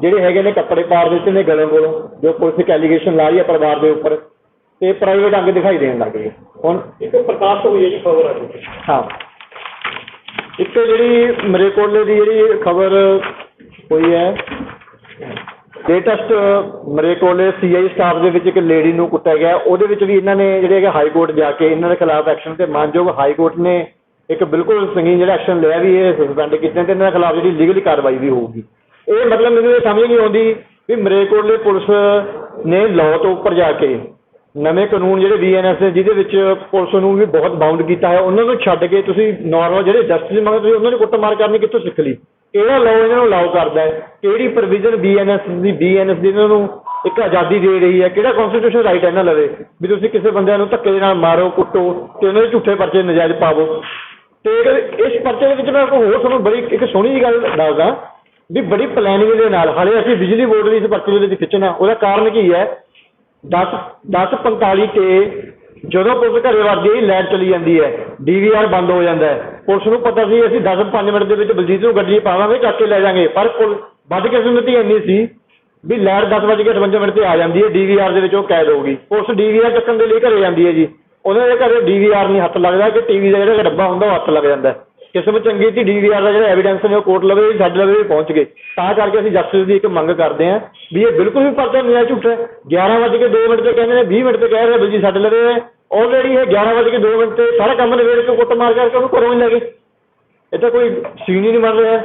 ਜਿਹੜੇ ਹੈਗੇ ਨੇ ਕੱਪੜੇ ਪਾੜ ਦਿੱਤੇ ਨੇ ਗਲੇ ਕੋਲੋਂ ਜੋ ਪੁਲਿਸ ਇੱਕ ਐਲੀਗੇਸ਼ਨ ਲਾ ਰਹੀ ਹੈ ਪਰਿਵਾਰ ਦੇ ਉੱਪਰ ਤੇ ਪ੍ਰਾਈਵੇਟ ਅੰਗ ਦਿਖਾਈ ਦੇਣ ਲੱਗ ਗਏ। ਹੁਣ
ਇੱਕ ਪ੍ਰਕਾਸ਼ ਹੋਈ ਹੈ ਜੀ ਖਬਰ ਆ ਜੀ
ਹਾਂ। ਇੱਕ ਜਿਹੜੀ ਮਰੇਕੋਲੇ ਦੀ ਜਿਹੜੀ ਖਬਰ ਹੋਈ ਹੈ ਲੇਟੈਸਟ ਮਰੇਕੋਲੇ ਸੀਆਈ ਸਟਾਫ ਦੇ ਵਿੱਚ ਇੱਕ ਲੇਡੀ ਨੂੰ ਕੁੱਟਿਆ ਗਿਆ। ਉਹਦੇ ਵਿੱਚ ਵੀ ਇਹਨਾਂ ਨੇ ਜਿਹੜੇ ਹੈਗੇ ਹਾਈ ਕੋਰਟ ਜਾ ਕੇ ਇਹਨਾਂ ਦੇ ਖਿਲਾਫ ਐਕਸ਼ਨ ਤੇ ਮਾਨਯੋਗ ਹਾਈ ਕੋਰਟ ਨੇ ਇੱਕ ਬਿਲਕੁਲ ਸੰਗੀਨ ਜਿਹੜਾ ਐਕਸ਼ਨ ਲਿਆ ਵੀ ਇਹ ਸਸਪੈਂਡ ਕੀਤੇ ਤੇ ਇਹਨਾਂ ਦੇ ਖਿਲਾਫ ਜਿਹੜੀ ਲੀਗਲੀ ਕਾਰਵਾਈ ਵੀ ਹੋਊਗੀ। ਇਹ ਮਤਲਬ ਮੈਨੂੰ ਇਹ ਸਮਝ ਨਹੀਂ ਆਉਂਦੀ ਵੀ ਮਰੇਕੋਲੇ ਪੁਲਿਸ ਨੇ ਲਾਅ ਤੋਂ ਉੱਪਰ ਜਾ ਕੇ ਨਵੇਂ ਕਾਨੂੰਨ ਜਿਹੜੇ ਬੀਐਨਐਸ ਨੇ, ਜਿਹਦੇ ਵਿੱਚ ਪੁਲਿਸ ਨੂੰ ਵੀ ਬਹੁਤ ਬਾਉਂਡ ਕੀਤਾ ਹੈ, ਉਹਨਾਂ ਨੂੰ ਛੱਡ ਕੇ ਤੁਸੀਂ ਨਾਰਮਲ ਜਿਹੜੇ ਜਸਟਿਸ ਮੰਗਦੇ ਤੁਸੀਂ ਉਹਨਾਂ ਨੂੰ ਕੁੱਟਮਾਰ ਕਰਨੀ ਕਿੱਥੋਂ ਸਿੱਖ ਲਈ? ਕਿਹੜਾ ਲਾਅ ਇਹਨਾਂ ਨੂੰ ਅਲਾਉ ਕਰਦਾ ਹੈ? ਕਿਹੜੀ ਪ੍ਰੋਵੀਜ਼ਨ ਬੀਐਨਐਸ ਦੀ ਬੀਐਨਐਸ ਦੀ ਇਹਨਾਂ ਨੂੰ ਇੱਕ ਆਜ਼ਾਦੀ ਦੇ ਰਹੀ ਹੈ? ਕਿਹੜਾ ਕਨਸਟੀਟਿਊਸ਼ਨ ਰਾਈਟ ਇਹਨਾਂ ਲਵੇ? ਵੀ ਤੁਸੀਂ ਕਿਸੇ ਬੰਦਿਆਂ ਨੂੰ ਧੱਕੇ ਦੇ ਨਾਲ ਮਾਰੋ, ਕੁੱਟੋ ਤੇ ਉਹਨਾਂ ਦੇ ਝੂਠੇ ਪਰਚੇ ਨਜਾਇਜ਼ ਪਾਵੋ। ਤੇ ਇਸ ਪਰਚੇ ਦੇ ਵਿੱਚ ਮੈਂ ਹੋਰ ਤੁਹਾਨੂੰ ਬੜੀ ਇੱਕ ਸੋਹਣੀ ਜਿਹੀ ਗੱਲ ਦੱਸਦਾ। ਵੀ ਬੜੀ ਪਲੈਨਿੰਗ ਦੇ ਨਾਲ, ਹਾਲੇ ਅਸੀਂ ਬਿਜਲੀ ਬੋਰਡ ਦੀ ਇਸ ਪਰਚੇ ਦੇ ਵਿੱਚ ਖਿੱਚਣਾ, ਉਹਦਾ ਕਾਰਨ ਕੀ ਹੈ? 10 10:45 ਤੇ ਜਦੋਂ ਪੁਲਿਸ ਘਰੇ ਵੜਦੀ ਹੈ ਲਾਈਟ ਚਲੀ ਜਾਂਦੀ ਹੈ ਡੀਵੀਆਰ ਬੰਦ ਹੋ ਜਾਂਦਾ ਹੈ। ਪੁਲਿਸ ਨੂੰ ਪਤਾ ਸੀ ਅਸੀਂ 10-5 ਮਿੰਟ ਦੇ ਵਿੱਚ ਬਲਜੀਤ ਨੂੰ ਗੱਡੀ 'ਚ ਪਾਵਾਂਗੇ, ਚੱਕ ਕੇ ਲੈ ਜਾਾਂਗੇ। ਪਰ ਪੁਲ, ਵੱਧ ਕਿਸਮਤੀ ਇੰਨੀ ਸੀ ਵੀ ਲਾਈਟ 10:58 ਮਿੰਟ ਤੇ ਆ ਜਾਂਦੀ ਹੈ ਡੀਵੀਆਰ ਦੇ ਵਿੱਚ ਉਹ ਕੈਦ ਹੋ ਗਈ। ਪੁਲਿਸ ਡੀਵੀਆਰ ਚੱਕਣ ਦੇ ਲਈ ਘਰੇ ਜਾਂਦੀ ਹੈ ਜੀ। ਉਹਨਾਂ ਦੇ ਘਰੇ ਡੀਵੀਆਰ ਨਹੀਂ ਹੱਥ ਲੱਗਦਾ, ਕਿ ਟੀਵੀ ਦਾ ਜਿਹੜਾ ਡੱਬਾ ਹੁੰਦਾ, ਉਹ ਹੱਥ ਲੱਗ ਜਾਂਦਾ ਹੈ। ਕਿਸਮਤ ਚੰਗੀ ਸੀ ਡੀਵੀਆਰ ਦਾ ਜਿਹੜਾ ਐਵੀਡੈਂਸ ਨੇ ਉਹ ਕੋਰਟ ਲਵੇ ਵੀ ਸਾਡੇ ਲਵੇ, ਵੀ ਪਹੁੰਚ ਗਏ। ਤਾਂ ਕਰਕੇ ਅਸੀਂ ਜਸਟਿਸ ਦੀ ਇੱਕ ਮੰਗ ਕਰਦੇ ਹਾਂ ਵੀ ਇਹ ਬਿਲਕੁਲ ਵੀ ਪਰਚਾ ਨਿਆ ਝੂਠਾ ਹੈ। 11 ਕੇ 2 ਮਿੰਟ ਤੇ ਕਹਿੰਦੇ ਨੇ 20 ਮਿੰਟ ਤੇ ਕਹਿ ਰਹੇ ਬਲਜੀ ਸਾਡੇ ਲਵੇ ਆਲਰੇਡੀ ਇਹ 11 ਵਜੇ ਕੇ 2 ਮਿੰਟ ਤੇ ਸਾਰਾ ਕੰਮ ਨਵੇੜ ਕੇ ਕੁੱਟ ਮਾਰ ਕਰਕੇ ਉਹਨੂੰ ਘਰੋਂ ਹੀ ਲੈ ਗਏ। ਇਹ ਤਾਂ ਕੋਈ ਸੀਨ ਹੀ ਨਹੀਂ ਬਣ ਰਿਹਾ।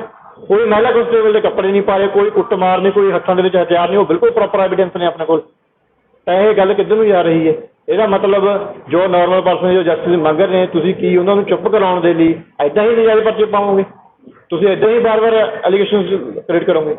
ਕੋਈ ਮਹਿਲਾ ਕਨਸਟੇਬਲ ਦੇ ਕੱਪੜੇ ਨਹੀਂ ਪਾਏ ਕੋਈ ਕੁੱਟ ਮਾਰ ਨਹੀਂ, ਕੋਈ ਹੱਥਾਂ ਦੇ ਵਿੱਚ ਹਥਿਆਰ ਨਹੀਂ, ਉਹ ਬਿਲਕੁਲ ਪ੍ਰੋਪਰ ਐਵੀਡੈਂਸ ਨੇ ਆਪਣੇ ਕੋਲ। ਤਾਂ ਇਹ ਗੱਲ ਕਿੱਧਰ ਨੂੰ ਜਾ ਰਹੀ ਹੈ? ਇਹਦਾ ਮਤਲਬ ਜੋ ਨਾਰਮਲ ਪਰਸਨ ਜੋ ਜਸਟਿਸ ਮੰਗ ਰਹੇ ਨੇ ਤੁਸੀਂ ਕੀ ਉਹਨਾਂ ਨੂੰ ਚੁੱਪ ਕਰਾਉਣ ਦੇ ਲਈ ਐਦਾਂ ਹੀ ਨਜਾਇਜ਼ ਪਰਚੇ ਪਾਓਗੇ ਤੁਸੀਂ ਐਦਾਂ ਹੀ ਬਾਰ-ਬਾਰ ਐਲੀਗੇਸ਼ਨਸ ਕ੍ਰੀਏਟ ਕਰੋਗੇ?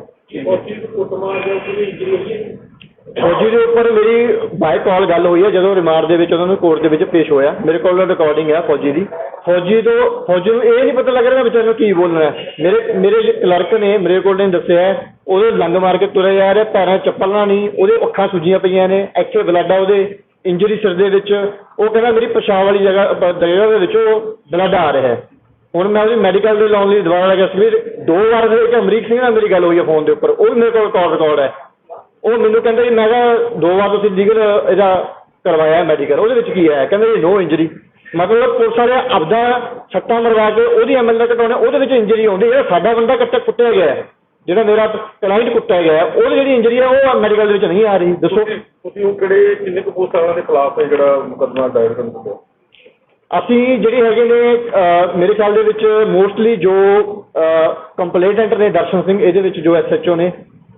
ਫੌਜੀ
ਦੇ ਉੱਪਰ ਮੇਰੀ ਬਾਈ ਕਾਲ ਗੱਲ ਹੋਈ ਹੈ ਜਦੋਂ ਰਿਮਾਂਡ ਦੇ ਵਿੱਚ ਉਹਨਾਂ ਨੂੰ ਕੋਰਟ ਦੇ ਵਿੱਚ ਪੇਸ਼ ਹੋਇਆ। ਮੇਰੇ ਕੋਲ ਰਿਕਾਰਡਿੰਗ ਹੈ ਫੌਜੀ ਦੀ। ਫੌਜੀ ਤੋਂ ਫੌਜੀ ਨੂੰ ਇਹ ਨਹੀਂ ਪਤਾ ਲੱਗ ਰਿਹਾ ਵਿਚਾਰੇ ਨੂੰ ਕੀ ਬੋਲਣਾ ਹੈ। ਮੇਰੇ ਮੇਰੇ ਕਲਰਕ ਨੇ ਮੇਰੇ ਕੋਲ ਨੇ ਦੱਸਿਆ ਉਹਦੇ ਲੰਗ ਮਾਰ ਕੇ ਤੁਰਿਆ ਜਾ ਰਿਹਾ ਪੈਰਾਂ ਚੱਪਲਾਂ ਨਹੀਂ ਉਹਦੇ ਅੱਖਾਂ ਸੁੱਜੀਆਂ ਪਈਆਂ ਨੇ ਇੱਥੇ ਬਲੱਡ ਆ ਉਹਦੇ। ਇੰਜਰੀ ਸਿਰ ਦੇ ਵਿੱਚ ਉਹ ਕਹਿੰਦਾ ਮੇਰੀ ਪਿਸ਼ਾਬ ਵਾਲੀ ਜਗ੍ਹਾ ਅ, ਜਗ੍ਹਾ ਦੇ ਵਿੱਚ ਉਹ ਬਲੱਡ ਆ ਰਿਹਾ ਹੈ। ਹੁਣ ਮੈਂ ਉਹਦੀ ਮੈਡੀਕਲ ਦੇ ਲਾਉਣ ਲਈ ਦੁਬਾਰਾ ਲੱਗਿਆ ਸੀ ਦੋ ਵਾਰ ਫਿਰ ਇੱਕ ਅਮਰੀਕ ਸਿੰਘ ਨਾਲ ਮੇਰੀ ਗੱਲ ਹੋਈ ਹੈ ਫੋਨ ਦੇ ਉੱਪਰ। ਉਹ ਵੀ ਮੇਰੇ ਕੋਲ ਕਾਲ ਰਿਕਾਰਡ ਹੈ। ਉਹ ਮੈਨੂੰ ਕਹਿੰਦਾ ਜੀ ਮੈਂ ਕਿਹਾ ਦੋ ਵਾਰ ਤੁਸੀਂ ਲੀਗਲ ਇਹਦਾ ਕਰਵਾਇਆ ਮੈਡੀਕਲ ਉਹਦੇ ਵਿੱਚ ਕੀ ਹੈ? ਕਹਿੰਦਾ ਜੀ ਨੋ ਇੰਜਰੀ ਮਤਲਬ ਪੁਲਿਸ ਵਾਲੇ ਆਪਦਾ ਸੱਟਾਂ ਮਰਵਾ ਕੇ ਉਹਦੀ ਐਮਐਲਏ ਕਟਾਉਣੇ ਉਹਦੇ ਵਿੱਚ ਇੰਜਰੀ ਆਉਂਦੀ ਜਿਹੜਾ ਸਾਡਾ ਬੰਦਾ ਕੱਟਿਆ ਕੁੱਟਿਆ ਗਿਆ ਹੈ। ਜਿਹੜਾ ਮੇਰਾ ਕਲਾਇੰਟ ਕੁੱਟਿਆ ਗਿਆ ਉਹਦੀ ਜਿਹੜੀ ਇੰਜਰੀ ਹੈ ਉਹ ਮੈਡੀਕਲ ਦੇ ਵਿੱਚ ਨਹੀਂ ਆ ਰਹੀ ਦੱਸੋ।
ਤੁਸੀਂ ਤੁਸੀਂ ਉਹ ਕਿਹੜੇ ਕਿੰਨੇ ਕੁ ਪੁਲਿਸ ਵਾਲਿਆਂ ਦੇ ਖਿਲਾਫ ਹੈ ਜਿਹੜਾ ਮੁਕੱਦਮਾ ਦਾਇਰ ਕਰਨ ਦਾ
ਅਸੀਂ ਜਿਹੜੇ ਹੈਗੇ ਨੇ ਅਹ, ਮੇਰੇ ਖਿਆਲ ਦੇ ਵਿੱਚ ਮੋਸਟਲੀ ਜੋ ਕੰਪਲੇਂਟੈਂਟ ਨੇ ਦਰਸ਼ਨ ਸਿੰਘ ਇਹਦੇ ਵਿੱਚ ਜੋ ਐਸਐਚਓ ਨੇ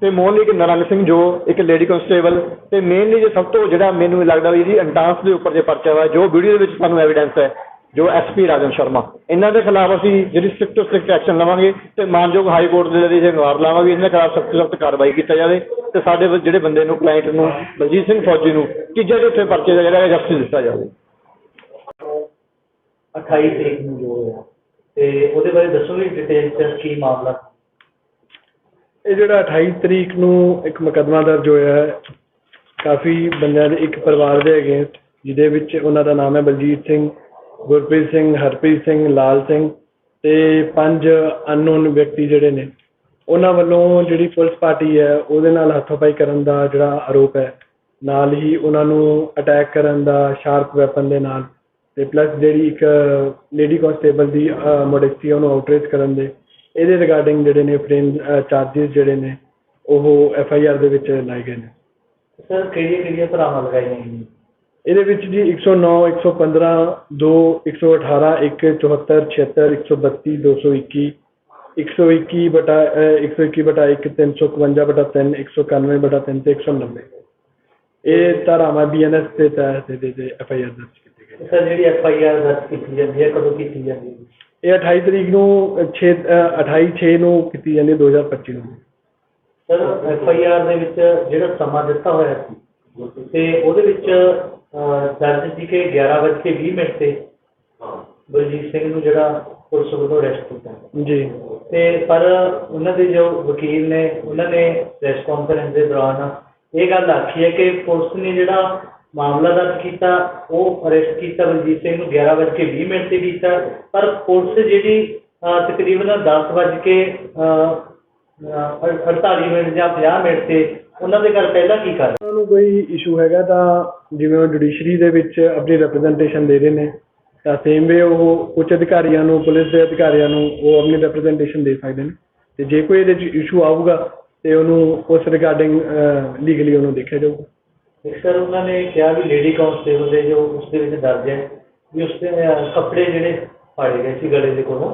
ਤੇ ਮੋਹਨਲੀ ਇੱਕ ਨਰੰਗ ਸਿੰਘ ਜੋ ਇੱਕ ਲੇਡੀ ਕਨਸਟੇਬਲ ਤੇ ਮੇਨਲੀ ਜੇ ਸਭ ਤੋਂ ਜਿਹੜਾ ਮੈਨੂੰ ਲੱਗਦਾ ਵੀ ਇਹਦੀ ਅੰਡਾਂਸ ਦੇ ਉੱਪਰ ਜੇ ਪਰਚਾ ਵਾ ਜੋ ਵੀਡੀਓ ਦੇ ਵਿੱਚ ਸਾਨੂੰ ਐਵੀਡੈਂਸ ਹੈ ਜੋ ਐਸਪੀ ਰਾਜਨ ਸ਼ਰਮਾ। ਇਹਨਾਂ ਦੇ ਖਿਲਾਫ ਅਸੀਂ ਜਿਹੜੀ ਸਟ੍ਰਿਕਟ ਤੋਂ ਸਟ੍ਰਿਕਟ ਐਕਸ਼ਨ ਲਵਾਂਗੇ ਤੇ ਮਾਨਯੋਗ ਹਾਈ ਕੋਰਟ ਦੇ ਲਈ ਜਨਵਾਰ ਲਾਵਾਂਗੇ ਇਹਨਾਂ ਦੇ ਖਿਲਾਫ ਸਖਤ ਸਖਤ ਕਾਰਵਾਈ ਕੀਤਾ ਜਾਵੇ ਤੇ ਸਾਡੇ ਜਿਹੜੇ ਬੰਦੇ ਨੂੰ ਕਲਾਇੰਟ ਨੂੰ ਬਲਜੀਤ ਸਿੰਘ ਫੌਜੀ ਨੂੰ ਤੀਜੇ ਦੇ ਉੱਤੇ ਪਰਚੇ ਦਾ ਜਿਹੜਾ ਜਸਟਿਸ ਦਿੱਤਾ ਜਾਵੇ।
28 ਤਰੀਕ ਨੂੰ ਜੋ ਹੋਇਆ ਤੇ ਉਹਦੇ ਬਾਰੇ ਦੱਸੋਗੇ ਡਿਟੇਲ ਚ ਕੀ ਮਾਮਲਾ?
ਇਹ ਜਿਹੜਾ 28 ਤਰੀਕ ਨੂੰ ਇੱਕ ਮੁਕੱਦਮਾ ਦਰਜ ਹੋਇਆ ਹੈ ਕਾਫੀ ਬੰਦਿਆਂ ਦੇ ਇੱਕ ਪਰਿਵਾਰ ਦੇ ਅਗੇਂਸਟ ਜਿਹਦੇ ਵਿੱਚ ਉਹਨਾਂ ਦਾ ਨਾਮ ਹੈ ਬਲਜੀਤ ਸਿੰਘ। ਗੁਰਪ੍ਰੀਤ ਸਿੰਘ, ਹਰਪ੍ਰੀਤ ਸਿੰਘ, ਲਾਲ ਸਿੰਘ ਤੇ ਪੰਜ ਅਨਨੋਨ ਵਿਅਕਤੀ ਜਿਹੜੇ ਨੇ, ਉਹਨਾਂ ਵੱਲੋਂ ਜਿਹੜੀ ਪੁਲਿਸ ਪਾਰਟੀ ਹੈ, ਉਹਦੇ ਨਾਲ ਹੱਥੋਂ-ਪਾਈ ਕਰਨ ਦਾ ਜਿਹੜਾ ਆਰੋਪ ਹੈ, ਨਾਲ ਹੀ ਉਹਨਾਂ ਨੂੰ ਅਟੈਕ ਕਰਨ ਦਾ ਸ਼ਾਰਪ ਵੈਪਨ ਦੇ ਨਾਲ ਤੇ ਪਲੱਸ ਜਿਹੜੀ ਇੱਕ ਲੇਡੀ ਕਾਂਸਟੇਬਲ ਦੀ ਮੋਡੈਸਟੀ ਉਹਨੂੰ ਆਊਟਰੇਜ ਕਰਨ ਦੇ, ਇਹਦੇ ਰਿਗਾਰਡਿੰਗ ਜਿਹੜੇ ਨੇ ਫਰੇਮ ਚਾਰजेस ਜਿਹੜੇ ਨੇ, ਉਹ ਐਫ ਆਈ ਆਰ ਦੇ ਵਿੱਚ ਲਾਏ ਗਏ ਨੇ।
ਸਰ ਕਿਹੜੀਆਂ ਕਿਹੜੀਆਂ ਧਾਰਾਵਾਂ ਲਗਾਈਆਂ ਗਈਆਂ?
ਇਹਦੇ ਵਿੱਚ ਜੀ 109 115 2 118 1 74 76 132 221 121 ਬਟਾ ਅਹ, 121 ਬਟਾ 1 351 ਬਟਾ 3 191 ਬਟਾ 3 ਤੇ 190 ਇਹ ਧਾਰਾਵਾਂ ਬੀਐਨਐਸ ਦੇ ਤਹਿਤ ਇਹਦੇ ਤੇ ਐਫ ਆਈ ਆਰ ਦਰਜ ਕੀਤੀ ਗਈ।
ਸਰ ਜਿਹੜੀ ਐਫ ਆਈ ਆਰ ਦਰਜ ਕੀਤੀ ਜਾਂਦੀ ਹੈ ਕਦੋਂ ਕੀਤੀ ਜਾਂਦੀ ਹੈ?
ਇਹ 28 ਤਰੀਕ ਨੂੰ 6 28 6 ਨੂੰ ਕੀਤੀ ਜਾਂਦੀ ਹੈ 2025 ਨੂੰ।
ਸਰ ਐਫ ਆਈ ਆਰ ਦੇ ਵਿੱਚ ਜਿਹੜਾ ਸਮਾਂ ਦਿੱਤਾ ਹੋਇਆ ਸੀ ਤੇ ਉਹਦੇ ਵਿੱਚ ਦਰਜ ਸੀ ਕਿ 11:20 ਮਿੰਟ ਤੇ ਬਲਜੀਤ ਸਿੰਘ ਨੂੰ ਜਿਹੜਾ ਪੁਲਿਸ ਵੱਲੋਂ ਅਰੈਸਟ ਕੀਤਾ।
ਜੀ।
ਤੇ ਪਰ ਉਹਨਾਂ ਦੇ ਜੋ ਵਕੀਲ ਨੇ ਉਹਨਾਂ ਨੇ ਪ੍ਰੈਸ ਕਾਨਫਰੰਸ ਦੇ ਦੌਰਾਨ ਇਹ ਗੱਲ ਆਖੀ ਹੈ ਕਿ ਪੁਲਿਸ ਨੇ ਜਿਹੜਾ ਮਾਮਲਾ ਦਰਜ ਕੀਤਾ ਉਹ ਅਰੈਸਟ ਕੀਤਾ ਬਲਜੀਤ ਸਿੰਘ ਨੂੰ 11:20 ਮਿੰਟ ਤੇ ਕੀਤਾ। ਪਰ ਪੁਲਿਸ ਜਿਹੜੀ ਤਕਰੀਬਨ 10:00 ਅਹ, 48 ਮਿੰਟ ਜਾਂ 50 ਮਿੰਟ ਤੇ ਉਹਨਾਂ ਦੇ ਘਰ ਪਹਿਲਾਂ ਕੀ ਕਰ
ਉਹਨਾਂ ਨੂੰ ਕੋਈ ਇਸ਼ੂ ਹੈਗਾ ਤਾਂ ਜਿਵੇਂ ਉਹ ਜੁਡੀਸ਼ਰੀ ਦੇ ਵਿੱਚ ਆਪਣੀ ਰਿਪਰੈਜ਼ੈਂਟੇਸ਼ਨ ਦੇ ਰਹੇ ਨੇ ਤਾਂ ਸੇਮ ਵੇ ਉਹ ਉੱਚ ਅਧਿਕਾਰੀਆਂ ਨੂੰ ਪੁਲਿਸ ਦੇ ਅਧਿਕਾਰੀਆਂ ਨੂੰ ਉਹ ਆਪਣੀ ਰਿਪਰੈਜ਼ੈਂਟੇਸ਼ਨ ਦੇ ਸਕਦੇ ਨੇ। ਤੇ ਜੇ ਕੋਈ ਇਹਦੇ ਵਿੱਚ ਇਸ਼ੂ ਆਊਗਾ ਤੇ ਉਹਨੂੰ ਉਸ ਰਿਗਾਰਡਿੰਗ ਲੀਗਲੀ ਉਹਨੂੰ ਦੇਖਿਆ ਜਾਊਗਾ।
ਇੱਕ ਸਰ ਉਹਨਾਂ ਨੇ ਕਿਹਾ ਵੀ ਲੇਡੀ ਕਾਂਸਟੇਬਲ ਦੇ ਜੋ ਉਸ ਦੇ ਵਿੱਚ ਦਰਜ ਹੈ ਵੀ ਉਸ ਦੇ ਅਹ, ਕੱਪੜੇ ਜਿਹੜੇ ਫਾੜੇ ਗਏ ਸੀ ਗਲੇ ਦੇ ਕੋਲੋਂ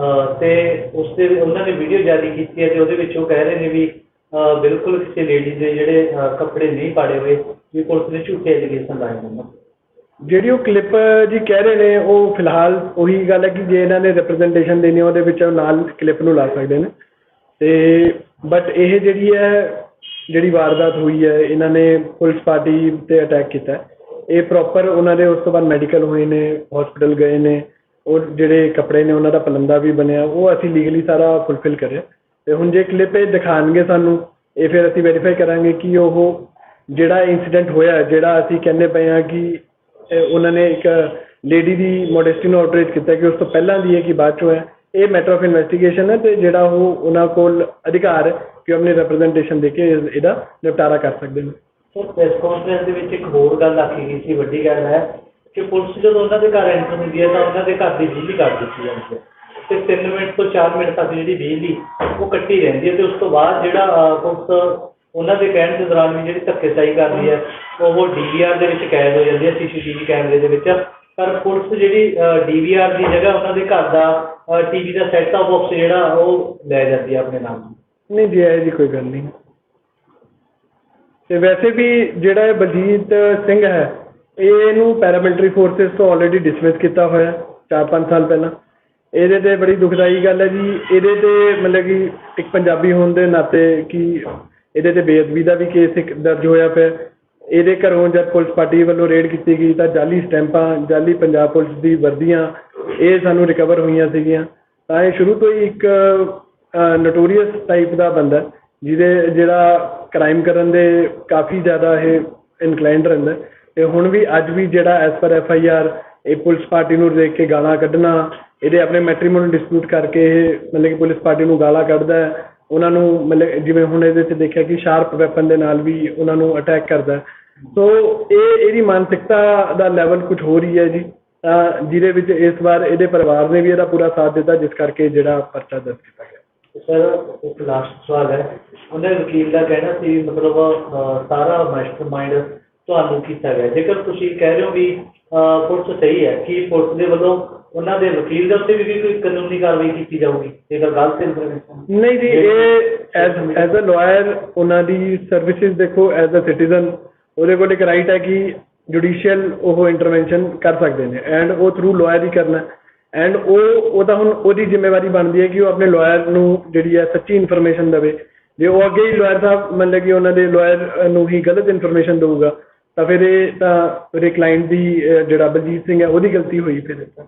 ਅਹ, ਤੇ ਉਸ ਦੇ ਉਹਨਾਂ ਨੇ ਵੀਡੀਓ ਜਾਰੀ ਕੀਤੀ ਹੈ ਤੇ ਉਹਦੇ ਵਿੱਚ ਉਹ ਕਹਿ ਰਹੇ ਨੇ ਵੀ ਬਿਲਕੁਲ ਕਿਸੇ ਲੇਡੀ ਦੇ ਜਿਹੜੇ ਕੱਪੜੇ ਨਹੀਂ ਪਾੜੇ ਹੋਏ, ਵੀ ਪੁਲਿਸ ਨੇ ਝੂਠੇ ਐਲੀਗੇਸ਼ਨ ਲਾਏ ਨੇ।
ਜਿਹੜੀ ਉਹ ਕਲਿੱਪ ਜੀ ਕਹਿ ਰਹੇ ਨੇ, ਉਹ ਫਿਲਹਾਲ ਉਹੀ ਗੱਲ ਹੈ ਕਿ ਜੇ ਇਹਨਾਂ ਨੇ ਰਿਪਰੈਜ਼ੈਂਟੇਸ਼ਨ ਦੇਣੀ ਉਹਦੇ ਵਿੱਚ ਉਹ ਨਾਲ ਕਲਿੱਪ ਨੂੰ ਲਾ ਸਕਦੇ ਨੇ। ਤੇ ਬਟ ਇਹ ਜਿਹੜੀ ਹੈ, ਜਿਹੜੀ ਵਾਰਦਾਤ ਹੋਈ ਹੈ, ਇਹਨਾਂ ਨੇ ਪੁਲਿਸ ਪਾਰਟੀ ਤੇ ਅਟੈਕ ਕੀਤਾ ਇਹ ਪ੍ਰੋਪਰ ਉਹਨਾਂ ਦੇ ਉਸ ਤੋਂ ਬਾਅਦ ਮੈਡੀਕਲ ਹੋਏ ਨੇ ਹਸਪੀਟਲ ਗਏ ਨੇ, ਉਹ ਜਿਹੜੇ ਕੱਪੜੇ ਨੇ, ਉਹਨਾਂ ਦਾ ਪਲੰਦਾ ਵੀ ਬਣਿਆ, ਉਹ ਅਸੀਂ ਲੀਗਲੀ ਸਾਰਾ ਫੁੱਲਫਿਲ ਕਰਿਆ। ਤੇ ਹੁਣ ਜੇ ਕਲਿੱਪ ਇਹ ਦਿਖਾਣਗੇ ਸਾਨੂੰ, ਇਹ ਫਿਰ ਅਸੀਂ ਵੈਰੀਫਾਈ ਕਰਾਂਗੇ ਕਿ ਉਹ ਜਿਹੜਾ ਇਨਸੀਡੈਂਟ ਹੋਇਆ, ਜਿਹੜਾ ਅਸੀਂ ਕਹਿੰਦੇ ਪਏ ਹਾਂ ਕਿ ਉਹਨਾਂ ਨੇ ਇੱਕ ਲੇਡੀ ਦੀ ਮੋਡੈਸਟੀ ਨੂੰ ਆਊਟਰੀਚ ਕੀਤਾ ਕਿ ਉਸ ਤੋਂ ਪਹਿਲਾਂ ਦੀ ਹੈ ਕਿ ਬਾਅਦ ਚੋਂ ਹੈ। ਇਹ ਮੈਟਰ ਆਫ ਇਨਵੈਸਟੀਗੇਸ਼ਨ ਹੈ ਤੇ ਜਿਹੜਾ ਉਹ ਉਹਨਾਂ ਕੋਲ ਅਧਿਕਾਰ ਹੈ ਕਿ ਆਪਣੀ ਰਿਪਰੈਜ਼ੈਂਟੇਸ਼ਨ ਦੇ ਕੇ ਇਹਦਾ ਨਿਪਟਾਰਾ ਕਰ ਸਕਦੇ ਨੇ।
ਸਰ ਪ੍ਰੈਸ ਕਾਨਫਰੰਸ ਦੇ ਵਿੱਚ ਇੱਕ ਹੋਰ ਗੱਲ ਆਖੀ ਗਈ ਸੀ, ਵੱਡੀ ਗੱਲ ਹੈ ਕਿ ਪੁਲਿਸ ਜਦੋਂ ਉਹਨਾਂ ਦੇ ਘਰ ਐਂਟਰ ਹੁੰਦੀ ਹੈ ਤਾਂ ਉਹਨਾਂ ਦੇ ਘਰ ਦੀ ਬਿਜਲੀ ਕਰ ਦਿੱਤੀ ਜਾਂਦੀ ਹੈ। ਤੇ 3 ਮਿੰਟ ਤੋਂ 4 ਮਿੰਟ ਤੱਕ ਜਿਹੜੀ ਬਿਜਲੀ ਉਹ ਕੱਟੀ ਰਹਿੰਦੀ ਹੈ ਤੇ ਉਸ ਤੋਂ ਬਾਅਦ ਜਿਹੜਾ ਅਹ, ਉਹਨਾਂ ਦੇ ਕਹਿਣ ਦੇ ਦੌਰਾਨ ਵੀ ਜਿਹੜੀ ਧੱਕੇਸ਼ਾਹੀ ਕਰਦੀ ਹੈ ਉਹ ਡੀਵੀਆਰ ਦੇ ਵਿੱਚ ਕੈਦ ਹੋ ਜਾਂਦੀ ਹੈ ਸੀਸੀਟੀਵੀ ਕੈਮਰੇ ਦੇ ਵਿੱਚ। ਪਰ ਪੁਲਿਸ ਜਿਹੜੀ ਡੀਵੀਆਰ ਦੀ ਜਗ੍ਹਾ ਉਹਨਾਂ ਦੇ ਘਰ ਦਾ ਟੀਵੀ ਦਾ ਸੈੱਟ ਟਾਪ ਬਾਕਸ ਜਿਹੜਾ ਉਹ ਲੈ ਜਾਂਦੀ ਹੈ ਆਪਣੇ ਨਾਲ
ਨਹੀਂ ਜੀ ਇਹ ਜੀ ਕੋਈ ਗੱਲ ਨਹੀਂ। ਤੇ ਵੈਸੇ ਵੀ ਜਿਹੜਾ ਇਹ ਬਲਜੀਤ ਸਿੰਘ ਹੈ ਇਹਨੂੰ ਪੈਰਾਮਿਲਟਰੀ ਫੋਰਸਸ ਤੋਂ ਆਲਰੇਡੀ ਡਿਸਮਿਸ ਕੀਤਾ ਹੋਇਆ 4-5 ਸਾਲ ਪਹਿਲਾਂ। ਇਹਦੇ ਤੇ ਬੜੀ ਦੁਖਦਾਈ ਗੱਲ ਹੈ ਜੀ। ਇਹਦੇ ਤੇ ਮਤਲਬ ਕਿ ਇੱਕ ਪੰਜਾਬੀ ਹੋਣ ਦੇ ਨਾਤੇ ਕਿ ਇਹਦੇ ਤੇ ਬੇਅਦਬੀ ਦਾ ਵੀ ਕੇਸ ਇੱਕ ਦਰਜ ਹੋਇਆ ਪਿਆ। ਇਹਦੇ ਘਰੋਂ ਜਦ ਪੁਲਿਸ ਪਾਰਟੀ ਵੱਲੋਂ ਰੇਡ ਕੀਤੀ ਗਈ ਤਾਂ ਜਾਲੀ ਸਟੈਂਪਾਂ ਜਾਲੀ ਪੰਜਾਬ ਪੁਲਿਸ ਦੀ ਵਰਦੀਆਂ, ਇਹ ਸਾਨੂੰ ਰਿਕਵਰ ਹੋਈਆਂ ਸੀਗੀਆਂ। ਤਾਂ ਇਹ ਸ਼ੁਰੂ ਤੋਂ ਹੀ ਇੱਕ ਨਟੋਰੀਅਸ ਟਾਈਪ ਦਾ ਬੰਦਾ ਜਿਹਦੇ ਜਿਹੜਾ ਕ੍ਰਾਈਮ ਕਰਨ ਦੇ ਕਾਫੀ ਜ਼ਿਆਦਾ ਇਹ ਇਨਕਲਾਈਨਡ ਰਹਿੰਦਾ ਤੇ ਹੁਣ ਵੀ ਅੱਜ ਵੀ ਜਿਹੜਾ as per F I R ਇਹ ਪੁਲਿਸ ਪਾਰਟੀ ਨੂੰ ਦੇਖ ਕੇ ਗਾਲਾਂ ਕੱਢਣਾ, ਇਹਦੇ ਆਪਣੇ ਮੈਟਰੀਮੋਨੀ ਡਿਸਪਿਊਟ ਕਰਕੇ ਇਹ ਮਤਲਬ ਕਿ ਪੁਲਿਸ ਪਾਰਟੀ ਨੂੰ ਗਾਲਾਂ ਕੱਢਦਾ ਹੈ। ਉਹਨਾਂ ਨੂੰ ਮਤਲਬ ਜਿਵੇਂ ਹੁਣ ਇਹਦੇ 'ਚ ਦੇਖਿਆ ਕਿ ਸ਼ਾਰਪ ਵੈਪਨ ਦੇ ਨਾਲ ਵੀ ਉਹਨਾਂ ਨੂੰ ਅਟੈਕ ਕਰਦਾ ਹੈ। ਸੋ ਇਹ ਇਹਦੀ ਮਾਨਸਿਕਤਾ ਦਾ ਲੈਵਲ ਕੁਝ ਹੋ ਰਹੀ ਹੈ ਜੀ। ਤਾਂ ਜਿਹਦੇ ਵਿੱਚ ਇਸ ਵਾਰ ਇਹਦੇ ਪਰਿਵਾਰ ਨੇ ਵੀ ਇਹਦਾ ਪੂਰਾ ਸਾਥ ਦਿੱਤਾ, ਜਿਸ ਕਰਕੇ ਜਿਹੜਾ ਪਰਚਾ ਦਰਜ ਕੀਤਾ ਗਿਆ।
ਸਰ, ਇੱਕ ਲਾਸਟ ਸਵਾਲ ਹੈ। ਉਹਨੇ ਵਕੀਲ ਦਾ ਕਹਿਣਾ ਸੀ, ਮਤਲਬ ਸਾਰਾ ਮਾਸਟਰਮਾਈਂਡ ਤੁਹਾਨੂੰ ਕੀਤਾ ਗਿਆ। ਜੇਕਰ ਤੁਸੀਂ ਕਹਿ ਰਹੇ ਹੋ ਵੀ ਪੁਲਿਸ ਸਹੀ ਹੈ ਕਿ ਪੁਲਿਸ ਦੇ ਵੱਲੋਂ ਉਹਨਾਂ ਦੇ ਵਕੀਲ ਦੇ ਉੱਤੇ ਵੀ ਕੋਈ ਕਾਨੂੰਨੀ ਕਾਰਵਾਈ ਕੀਤੀ ਜਾਊਗੀ? ਜੇਕਰ ਗਲਤ ਇਨਫੋਰਮੇਸ਼ਨ
ਨਹੀਂ ਜੀ ਇਹ ਐਜ਼ ਐਜ਼ ਅ ਲਾਇਰ ਉਹਨਾਂ ਦੀ ਸਰਵਿਸਿਜ਼ ਦੇਖੋ ਐਜ਼ ਅ ਸਿਟੀਜ਼ਨ ਉਹਦੇ ਕੋਲ ਇੱਕ ਰਾਈਟ ਹੈ ਕਿ ਜੁਡੀਸ਼ੀਅਲ ਉਹ ਇੰਟਰਵੈਂਸ਼ਨ ਕਰ ਸਕਦੇ ਨੇ ਐਂਡ ਉਹ ਥਰੂ ਲਾਇਰ ਹੀ ਕਰਨਾ ਐਂਡ ਉਹ ਉਹ ਤਾਂ ਹੁਣ ਉਹਦੀ ਜ਼ਿੰਮੇਵਾਰੀ ਬਣਦੀ ਹੈ ਕਿ ਉਹ ਆਪਣੇ ਲਾਇਰ ਨੂੰ ਜਿਹੜੀ ਹੈ ਸੱਚੀ ਇਨਫੋਰਮੇਸ਼ਨ ਦੇਵੇ। ਜੇ ਉਹ ਅੱਗੇ ਹੀ ਲਾਇਰ ਸਾਹਿਬ ਮਤਲਬ ਕਿ ਉਹਨਾਂ ਦੇ ਲਾਇਰ ਨੂੰ ਹੀ ਗਲਤ ਇਨਫੋਰਮੇਸ਼ਨ ਦੇਊਗਾ ਤਾਂ ਫਿਰ ਇਹ ਤਾਂ ਉਹਦੇ ਕਲਾਇੰਟ ਦੀ ਅਹ, ਜਿਹੜਾ ਬਲਜੀਤ ਸਿੰਘ ਹੈ ਉਹਦੀ ਗਲਤੀ ਹੋਈ ਫਿਰ ਇਹ ਤਾਂ